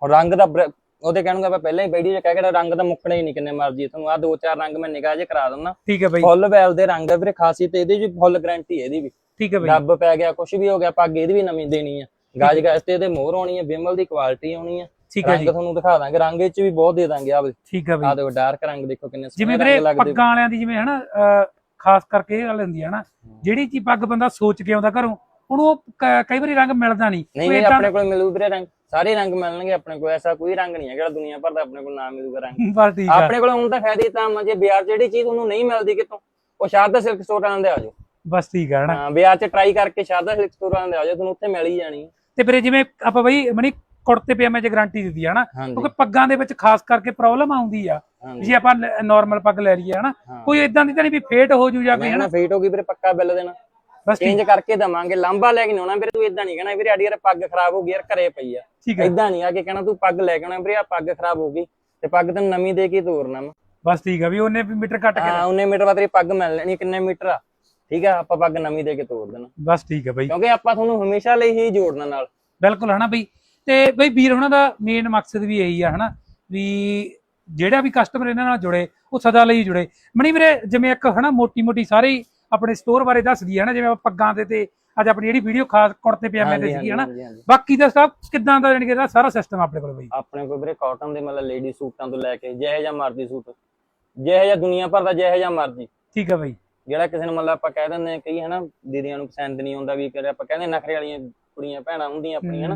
A: ਹੁਣ ਰੰਗ ਦਾ ਉਹਦੇ ਕਹਿਣਗੇ ਆਪਾਂ ਪਹਿਲਾਂ ਹੀ ਵੀਡੀਓ 'ਚ ਕਹਿ ਕੇ ਰੰਗ ਤਾਂ ਮੁੱਕਣੇ ਹੀ ਨਹੀਂ ਕਿੰਨੇ ਮਰਜ਼ੀ। ਤੁਹਾਨੂੰ ਆ ਦੋ ਚਾਰ ਰੰਗ ਮੈਂ ਨਿਗਾਹ ਜੇ ਕਰਾ ਦਿੰਦਾ।
B: ਠੀਕ ਹੈ ਬਈ।
A: ਫੁੱਲ ਵੈਲ ਦੇ ਰੰਗ ਆ ਵੀਰੇ ਖਾਸੀਅਤ ਇਹਦੀ ਵੀ ਫੁੱਲ ਗਾਰੰਟੀ ਇਹਦੀ ਵੀ।
B: ਠੀਕ ਹੈ ਬਈ।
A: ਰੱਬ ਪੈ ਗਿਆ ਕੁਝ ਵੀ ਹੋ ਗਿਆ ਪੱਗ ਇਹਦੀ ਵੀ ਨਵੀਂ ਦੇਣੀ ਆ। ਗਾਜ ਗਾਜ ਤੇ ਇਹਦੇ ਮੋਹਰ ਆਉਣੀ ਆ ਬਿਮਲ ਦੀ ਕੁਆਲਿਟੀ ਆਉਣੀ ਆ।
B: ਠੀਕ ਹੈ
A: ਰੰਗ
B: ਜੀ।
A: ਤੁਹਾਨੂੰ ਦਿਖਾ ਦਾਂਗੇ ਰੰਗ ਵਿੱਚ ਵੀ ਬਹੁਤ ਦੇ ਦਾਂਗੇ ਆ
B: ਠੀਕ ਹੈ ਬਈ।
A: ਆ ਦੇਖੋ ਡਾਰਕ ਰੰਗ ਦੇਖੋ ਕਿੰਨੇ
B: ਜਿਵੇਂ
A: ਸੋਹਣੇ
B: ਵੀਰੇ
A: ਰੰਗ
B: ਪੱਗਾਂ ਵਾਲਿਆਂ ਦੀ ਜਿਵੇਂ ਹਨਾ ਖਾਸ ਕਰਕੇ ਇਹ ਗੱਲ ਹੁੰਦੀ ਹੈ ਹਨਾ ਜਿਹੜੀ ਚੀਜ਼ ਪੱਗ ਬੰਦਾ ਸੋਚ ਕੇ ਆਉਂਦਾ ਘਰੋਂ ਉਹਨੂੰ ਕਈ ਵਾਰੀ ਰੰਗ ਮਿਲਦਾ ਨਹੀਂ।
A: ਨਹੀਂ ਆਪਣੇ ਕੋਲ ਮਿਲੂ ਵੀਰੇ ਰੰਗ ਸਾਰੇ ਰੰਗ ਮਿਲਣਗੇ ਆਪਣੇ ਕੋਲ ਐਸਾ ਕੋਈ ਰੰਗ ਨਹੀਂ ਹੈ ਜਿਹੜਾ ਦੁਨੀਆ ਭਰ ਦਾ ਆਪਣੇ ਕੋਲ ਨਾ ਮਿਲੂਗਾ ਰੰਗ।
B: ਬਸ ਠੀਕ ਆ।
A: ਆਪਣੇ ਕੋਲ ਹੁਣ ਤਾਂ ਫਾਇਦੇ ਤਾਂ ਮ- ਜੇ ਬਾਜ਼ਾਰ 'ਚ ਜਿਹੜੀ ਚੀਜ਼ ਤੁਹਾਨੂੰ ਨਹੀਂ ਮਿਲਦੀ ਕਿਤੋਂ ਉਹ ਸ਼ਾਰਦਾ ਸਿਲਕ ਸਟੋਰ ਆਂਦੇ ਆ ਜਾਓ।
B: ਬਸ ਠੀਕ ਆ ਹਨਾ।
A: ਹਾਂ ਬਾਜ਼ਾਰ 'ਚ ਟਰਾਈ ਕਰਕੇ ਸ਼ਾਰਦਾ ਸਿਲਕ ਸਟੋਰ ਆਂਦੇ ਆ ਜਾਓ ਤੁਹਾਨੂੰ ਉੱਥੇ ਮਿਲ ਹੀ ਜਾਣੀ ਹੈ।
B: ਤੇ ਵੀਰੇ ਜਿਵੇਂ ਆਪਾਂ ਬਈ ਮਣੀ ਕੁੜਤੇ ਪਜਾਮੇ 'ਚ ਗਾਰੰਟੀ ਦਿੱਤੀ ਹਨਾ?
A: ਹਾਂਜੀ।
B: ਕਿਉਂਕਿ ਪੱਗਾਂ ਦੇ ਵਿੱਚ ਖਾਸ ਕਰਕੇ ਪ੍ਰੋਬਲਮ ਆਉਂਦੀ ਆ। ਜੇ ਆਪਾਂ ਨਾਰਮਲ ਪੱਗ ਲੈ ਲਈਏ ਹਨਾ?
A: ਹਾਂ।
B: ਕੋਈ ਇਦਾਂ ਦੀ ਤਾਂ ਨਹੀਂ ਵੀ ਫੇਟ ਹੋ ਜੂ ਜਾਂ ਕੋਈ ਹਨਾ
A: ਨਾ ਫੇਟ ਹੋ ਗਈ ਵੀਰੇ ਪੱਕਾ ਬਿੱਲ ਦੇਣਾ।
B: ਬਸ
A: ਚੇਂਜ ਕਰਕੇ ਦਵਾਂਗੇ ਲਾਂਬਾ ਲੈ ਕੇ ਆਉਣਾ ਵੀਰੇ ਤੂੰ ਇਦਾਂ ਨਹੀਂ ਕਹਿਣਾ ਵੀਰੇ ਆੜੀ ਯਾਰ ਪੱਗ ਖਰਾਬ ਹੋ ਗਈ ਯਾਰ ਘਰੇ ਪਈ ਆ।
B: ਹੈ
A: ਇਦਾਂ ਨਹੀਂ ਆ ਕੇ ਕਹਿਣਾ ਤੂੰ ਪੱਗ ਲੈ ਕੇ ਆਉਣਾ ਵੀਰੇ ਆ ਪੱਗ ਖਰਾਬ ਹੋ ਗਈ ਤੇ ਪੱਗ ਤੈਨੂੰ ਨਵੀਂ ਦੇ ਕੇ ਤੋਰਨਾ ਮੈਂ
B: ਬਸ ਠੀਕ ਆ ਵੀ ਉਹਨੇ ਵੀ ਮੀਟਰ ਕੱਟ ਕੇ
A: ਹਾਂ ਉਹਨੇ ਮੀਟਰ ਬਾਅਦ ਤੇਰੀ ਪੱਗ ਮਿਲ ਲੈਣੀ ਕਿੰਨੇ ਮੀਟਰ ਆ? ਠੀਕ ਆ ਆਪਾਂ ਪੱਗ ਨਵੀਂ ਦੇ ਕੇ ਤੋਰ ਦੇਣਾ।
B: ਬਸ ਠੀਕ ਆ ਬਈ।
A: ਕਿਉਂਕਿ ਆਪਾਂ ਤੁਹਾਨੂੰ ਹਮੇਸ਼ਾ ਲਈ ਹੀ ਜੋੜਨਾ ਨਾਲ।
B: ਬਿਲਕੁਲ ਹਨਾ ਬਈ। ਤੇ ਬਈ ਵੀਰ ਉਹਨਾਂ ਦਾ ਮੇਨ ਮਕਸਦ ਵੀ ਇਹੀ ਆ ਹਨਾ ਵੀ ਜਿਹੜਾ ਵੀ ਕਸਟਮਰ ਇਹਨਾਂ ਨਾਲ ਜੁੜੇ ਉਹ ਸਦਾ ਲਈ ਜੁੜੇ। ਮਣੀ ਵੀਰੇ ਜਿਵੇਂ ਇੱਕ ਹਨਾ ਮੋਟੀ ਮੋਟੀ ਸਾਰੇ ਆਪਣੇ ਸਟੋਰ ਬਾਰੇ ਦੱਸਦੀ ਹੈ ਨਾ ਜਿਵੇਂ ਆਪਾਂ ਪੱਗਾਂ ਤੇ ਤੇ ਅੱਜ ਆਪਣੀ ਜਿਹੜੀ ਵੀਡੀਓ ਖਾਸ ਕੁੜਤੇ ਪਜਾਮੇ ਤੇ ਸੀਗੀ ਹਨਾ। ਬਾਕੀ ਦਾ ਸਟਾਫ ਕਿੱਦਾਂ ਦਾ ਜਾਨੀ ਕਿ ਇਹਦਾ ਸਾਰਾ ਸਿਸਟਮ ਆਪਣੇ ਕੋਲ ਬਈ।
A: ਆਪਣੇ ਕੋਲ ਵੀਰੇ ਕਾਟਨ ਦੇ ਮਤਲਬ ਲੇਡੀ ਸੂਟਾਂ ਤੋਂ ਲੈ ਕੇ ਜਿਹੇ ਜਿਹਾ ਮਰਜ਼ੀ ਸੂਟ ਜਿਹੇ ਜਿਹਾ ਦੁਨੀਆ ਭਰ ਦਾ ਜਿਹੇ ਜਿਹਾ ਮਰਜ਼ੀ।
B: ਠੀਕ ਆ ਬਈ।
A: ਜਿਹੜਾ ਕਿਸੇ ਨੂੰ ਮਤਲਬ ਆਪਾਂ ਕਹਿ ਦਿੰਦੇ ਆ ਕਈ ਹਨਾ ਦੀਦੀਆਂ ਨੂੰ ਪਸੰਦ ਨਹੀਂ ਆਉਂਦਾ ਵੀ ਕਰੇ ਆਪਾਂ ਕਹਿੰਦੇ ਨਖਰੇ ਵਾਲੀਆਂ ਕੁੜੀਆਂ ਭੈਣਾਂ ਹੁੰਦੀਆਂ ਆਪਣੀਆਂ ਹਨਾ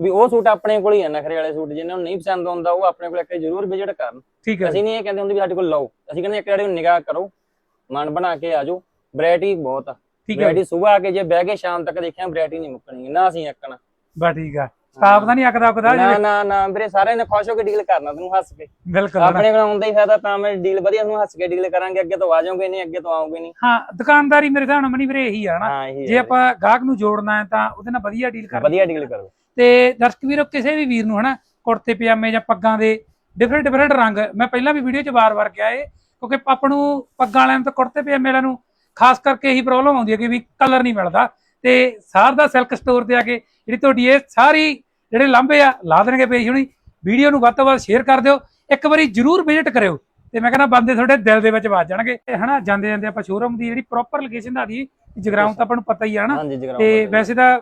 A: ਵੀ ਉਹ ਸੂਟ ਆਪਣੇ ਕੋਲ ਹੀ ਆ ਨਖਰੇ ਵਾਲੇ ਸੂਟ ਜਿਹਨਾਂ ਨੂੰ ਨਹੀਂ ਪਸੰਦ ਆਉਂਦਾ ਉਹ ਆਪਣੇ ਕੋਲ ਇੱਕ ਜ਼ਰੂਰ ਵਿਜ਼ਿਟ ਕਰਨ।
B: ਠੀਕ ਆ
A: ਅਸੀਂ ਨਹੀਂ ਇਹ ਕਹਿੰਦੇ ਹੁੰਦੇ ਵੀ ਸਾਡੇ ਕੋਲ ਲਓ ਅਸੀਂ ਕਹਿੰਦੇ ਇੱਕ ਵਾਰੀ ਨਿਗਾਹ ਕਰੋ ਮਨ ਬਣਾ ਕੇ ਆਜੋ ਵੈਰਾਈਟੀ ਬਹੁਤ ਆ।
B: ਠੀਕ ਆ
A: ਵੈਰਾਈਟੀ ਸਵੇਰ ਆ ਕੇ ਜੇ ਬਹਿ ਕੇ ਸ਼ਾਮ ਤੱਕ ਦੇਖਿਆ ਵੈਰਾਈਟੀ ਨਹੀਂ ਮੁੱਕਣੀ ਨਾ ਅਸੀਂ ਅੱਕਣਾ।
B: ਬਸ ਠੀਕ ਆ। ਸਟਾਫ ਦਾ ਨਹੀਂ ਅਕਦਾ ਅਕਦਾ
A: ਨਾ ਨਾ ਨਾ ਵੀਰੇ ਸਾਰਿਆਂ ਨੇ ਖੁਸ਼ ਹੋ ਕੇ ਡੀਲ ਕਰਨਾ ਤੈਨੂੰ ਹੱਸ ਕੇ।
B: ਬਿਲਕੁਲ।
A: ਆਪਣੇ ਕੋਲ ਆਉਂਦਾ ਹੀ ਫਾਇਦਾ ਤਾਂ ਮੈਂ ਡੀਲ ਵਧੀਆ ਤੁਹਾਨੂੰ ਹੱਸ ਕੇ ਡੀਲ ਕਰਾਂਗੇ ਅੱਗੇ ਤੋਂ ਆ ਜਾਓਗੇ ਨਹੀਂ ਅੱਗੇ ਤੋਂ ਆਓਗੇ ਨਹੀਂ।
B: ਹਾਂ ਦੁਕਾਨਦਾਰੀ ਮੇਰੇ ਹਿਸਾਬ ਨਾਲ ਮਣੀ ਵੀਰੇ ਇਹੀ ਆ
A: ਇਹੀ
B: ਜੇ ਆਪਾਂ ਗਾਹਕ ਨੂੰ ਜੋੜਨਾ ਹੈ ਤਾਂ ਉਹਦੇ ਨਾਲ ਵਧੀਆ ਡੀਲ ਕਰ
A: ਵਧੀਆ ਡੀਲ ਕਰੋ।
B: ਤੇ ਦਰਸ਼ਕ ਵੀਰੋ ਕਿਸੇ ਵੀ ਵੀਰ ਨੂੰ ਹਨਾ ਕੁੜਤੇ ਪਜਾਮੇ ਜਾਂ ਪੱਗਾਂ ਦੇ ਡਿਫਰੈਂਟ ਡਿਫਰੈਂਟ ਰੰਗ ਮੈਂ ਪਹਿਲਾਂ ਵੀ ਵੀਡੀਓ 'ਚ ਵਾਰ-ਵਾਰ ਕਿਹਾ ਏ ਕਿਉਂਕਿ ਆਪਾਂ ਨੂੰ ਪੱਗਾਂ ਵਾਲਿਆਂ ਨੂੰ ਤੇ ਕੁੜਤੇ ਪਜਾਮੇ ਵਾਲਿਆਂ ਨੂੰ ਖਾਸ ਕਰਕੇ ਇਹੀ ਪ੍ਰੋਬਲਮ ਆਉਂਦੀ ਹੈ ਕਿ ਵੀ ਕਲਰ ਨਹੀਂ ਮਿਲਦਾ। ਤੇ ਸਾਰਦਾ ਸਿਲਕ ਸਟੋਰ ਤੇ ਆ ਕੇ ਜਿਹੜੀ ਤੁਹਾਡੀ ਇਹ ਸਾਰੀ ਜਿਹੜੇ ਲਾਂਭੇ ਆ ਲਾ ਦੇਣਗੇ ਪੇਜ ਹੁਣੀ। ਵੀਡੀਓ ਨੂੰ ਵੱਧ ਤੋਂ ਵੱਧ ਸ਼ੇਅਰ ਕਰ ਦਿਓ। ਇੱਕ ਵਾਰੀ ਜਰੂਰ ਵਿਜ਼ਿਟ ਕਰਿਓ ਤੇ ਮੈਂ ਕਹਿੰਦਾ ਬੰਦੇ ਤੁਹਾਡੇ ਦਿਲ ਦੇ ਵਿੱਚ ਵੱਜ ਜਾਣਗੇ। ਹਨਾ ਜਾਂਦੇ ਜਾਂਦੇ ਆਪਾਂ ਸ਼ੋਰੂਮ ਦੀ ਜਿਹੜੀ ਪ੍ਰੋਪਰ ਲੋਕੇਸ਼ਨ ਦਾ ਦੀ ਜਗਰਾਉਂ ਤਾਂ ਆਪਾਂ ਨੂੰ ਪਤਾ ਹੀ ਆ
A: ਜਗਰਾਉਂ
B: ਤੇ ਵੈਸੇ ਤਾਂ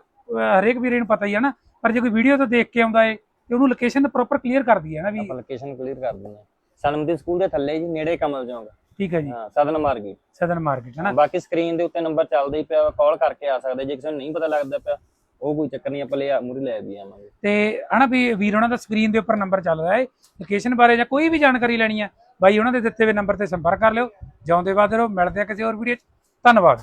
B: ਹਰੇਕ ਵੀਰੇ ਨੂੰ ਪਤਾ ਹੀ ਆ ਨਾ ਪਰ ਜੇ ਕੋਈ ਵੀਡੀਓ ਤੋਂ ਦੇਖ ਕੇ ਆਉਂਦਾ ਏ ਤੇ ਉਹਨੂੰ ਲੋਕੇਸ਼ਨ ਪ੍ਰੋਪਰ ਕਲੀਅਰ ਕਰਦੀ ਹੈ ਨਾ ਵੀ
A: ਆਪਾਂ ਲੋਕੇਸ਼ਨ ਕਲੀਅਰ ਕਰ ਦਿੰਦੇ ਸਨਮਤੀ ਸਕੂਲ ਦੇ ਥੱਲੇ ਜੀ ਨੇੜੇ ਕਮਲ ਚੌਂਕ।
B: ਠੀਕ ਹੈ ਜੀ।
A: ਹਾਂ ਸਦਨ ਮਾਰਕੀਟ।
B: ਸਦਨ ਮਾਰਕੀਟ ਹਨਾ
A: ਬਾਕੀ ਸਕਰੀਨ ਦੇ ਉੱਤੇ ਨੰਬਰ ਚੱਲਦਾ ਹੀ ਪਿਆ ਕਾਲ ਕਰਕੇ ਆ ਸਕਦੇ ਜੇ ਕਿਸੇ ਨੂੰ ਨਹੀਂ ਪਤਾ ਲੱਗਦਾ ਪਿਆ ਉਹ ਕੋਈ ਚੱਕਰ ਨਹੀਂ ਆਪਾਂ ਲਿਆ ਮੁਰੇ ਲੈ ਵੀ ਆਵਾਂਗੇ।
B: ਤੇ ਹਨਾ ਵੀ ਵੀਰ ਉਹਨਾਂ ਦਾ ਸਕਰੀਨ ਦੇ ਉੱਪਰ ਨੰਬਰ ਚੱਲ ਰਿਹਾ ਹੈ ਲੋਕੇਸ਼ਨ ਬਾਰੇ ਜਾਂ ਕੋਈ ਵੀ ਜਾਣਕਾਰੀ ਲੈਣੀ ਆ ਬਾਈ ਉਹਨਾਂ ਦੇ ਦਿੱਤੇ ਹੋਏ ਨੰਬਰ ਤੇ ਸੰਪਰਕ ਕਰ ਲਿਓ ਜਿਉਂਦੇ ਬਾਅਦ ਰਹੋ ਮਿਲਦੇ ਆ ਕਿਸੇ ਹੋਰ ਵੀਡੀਓ 'ਚ ਧੰਨਵਾਦ।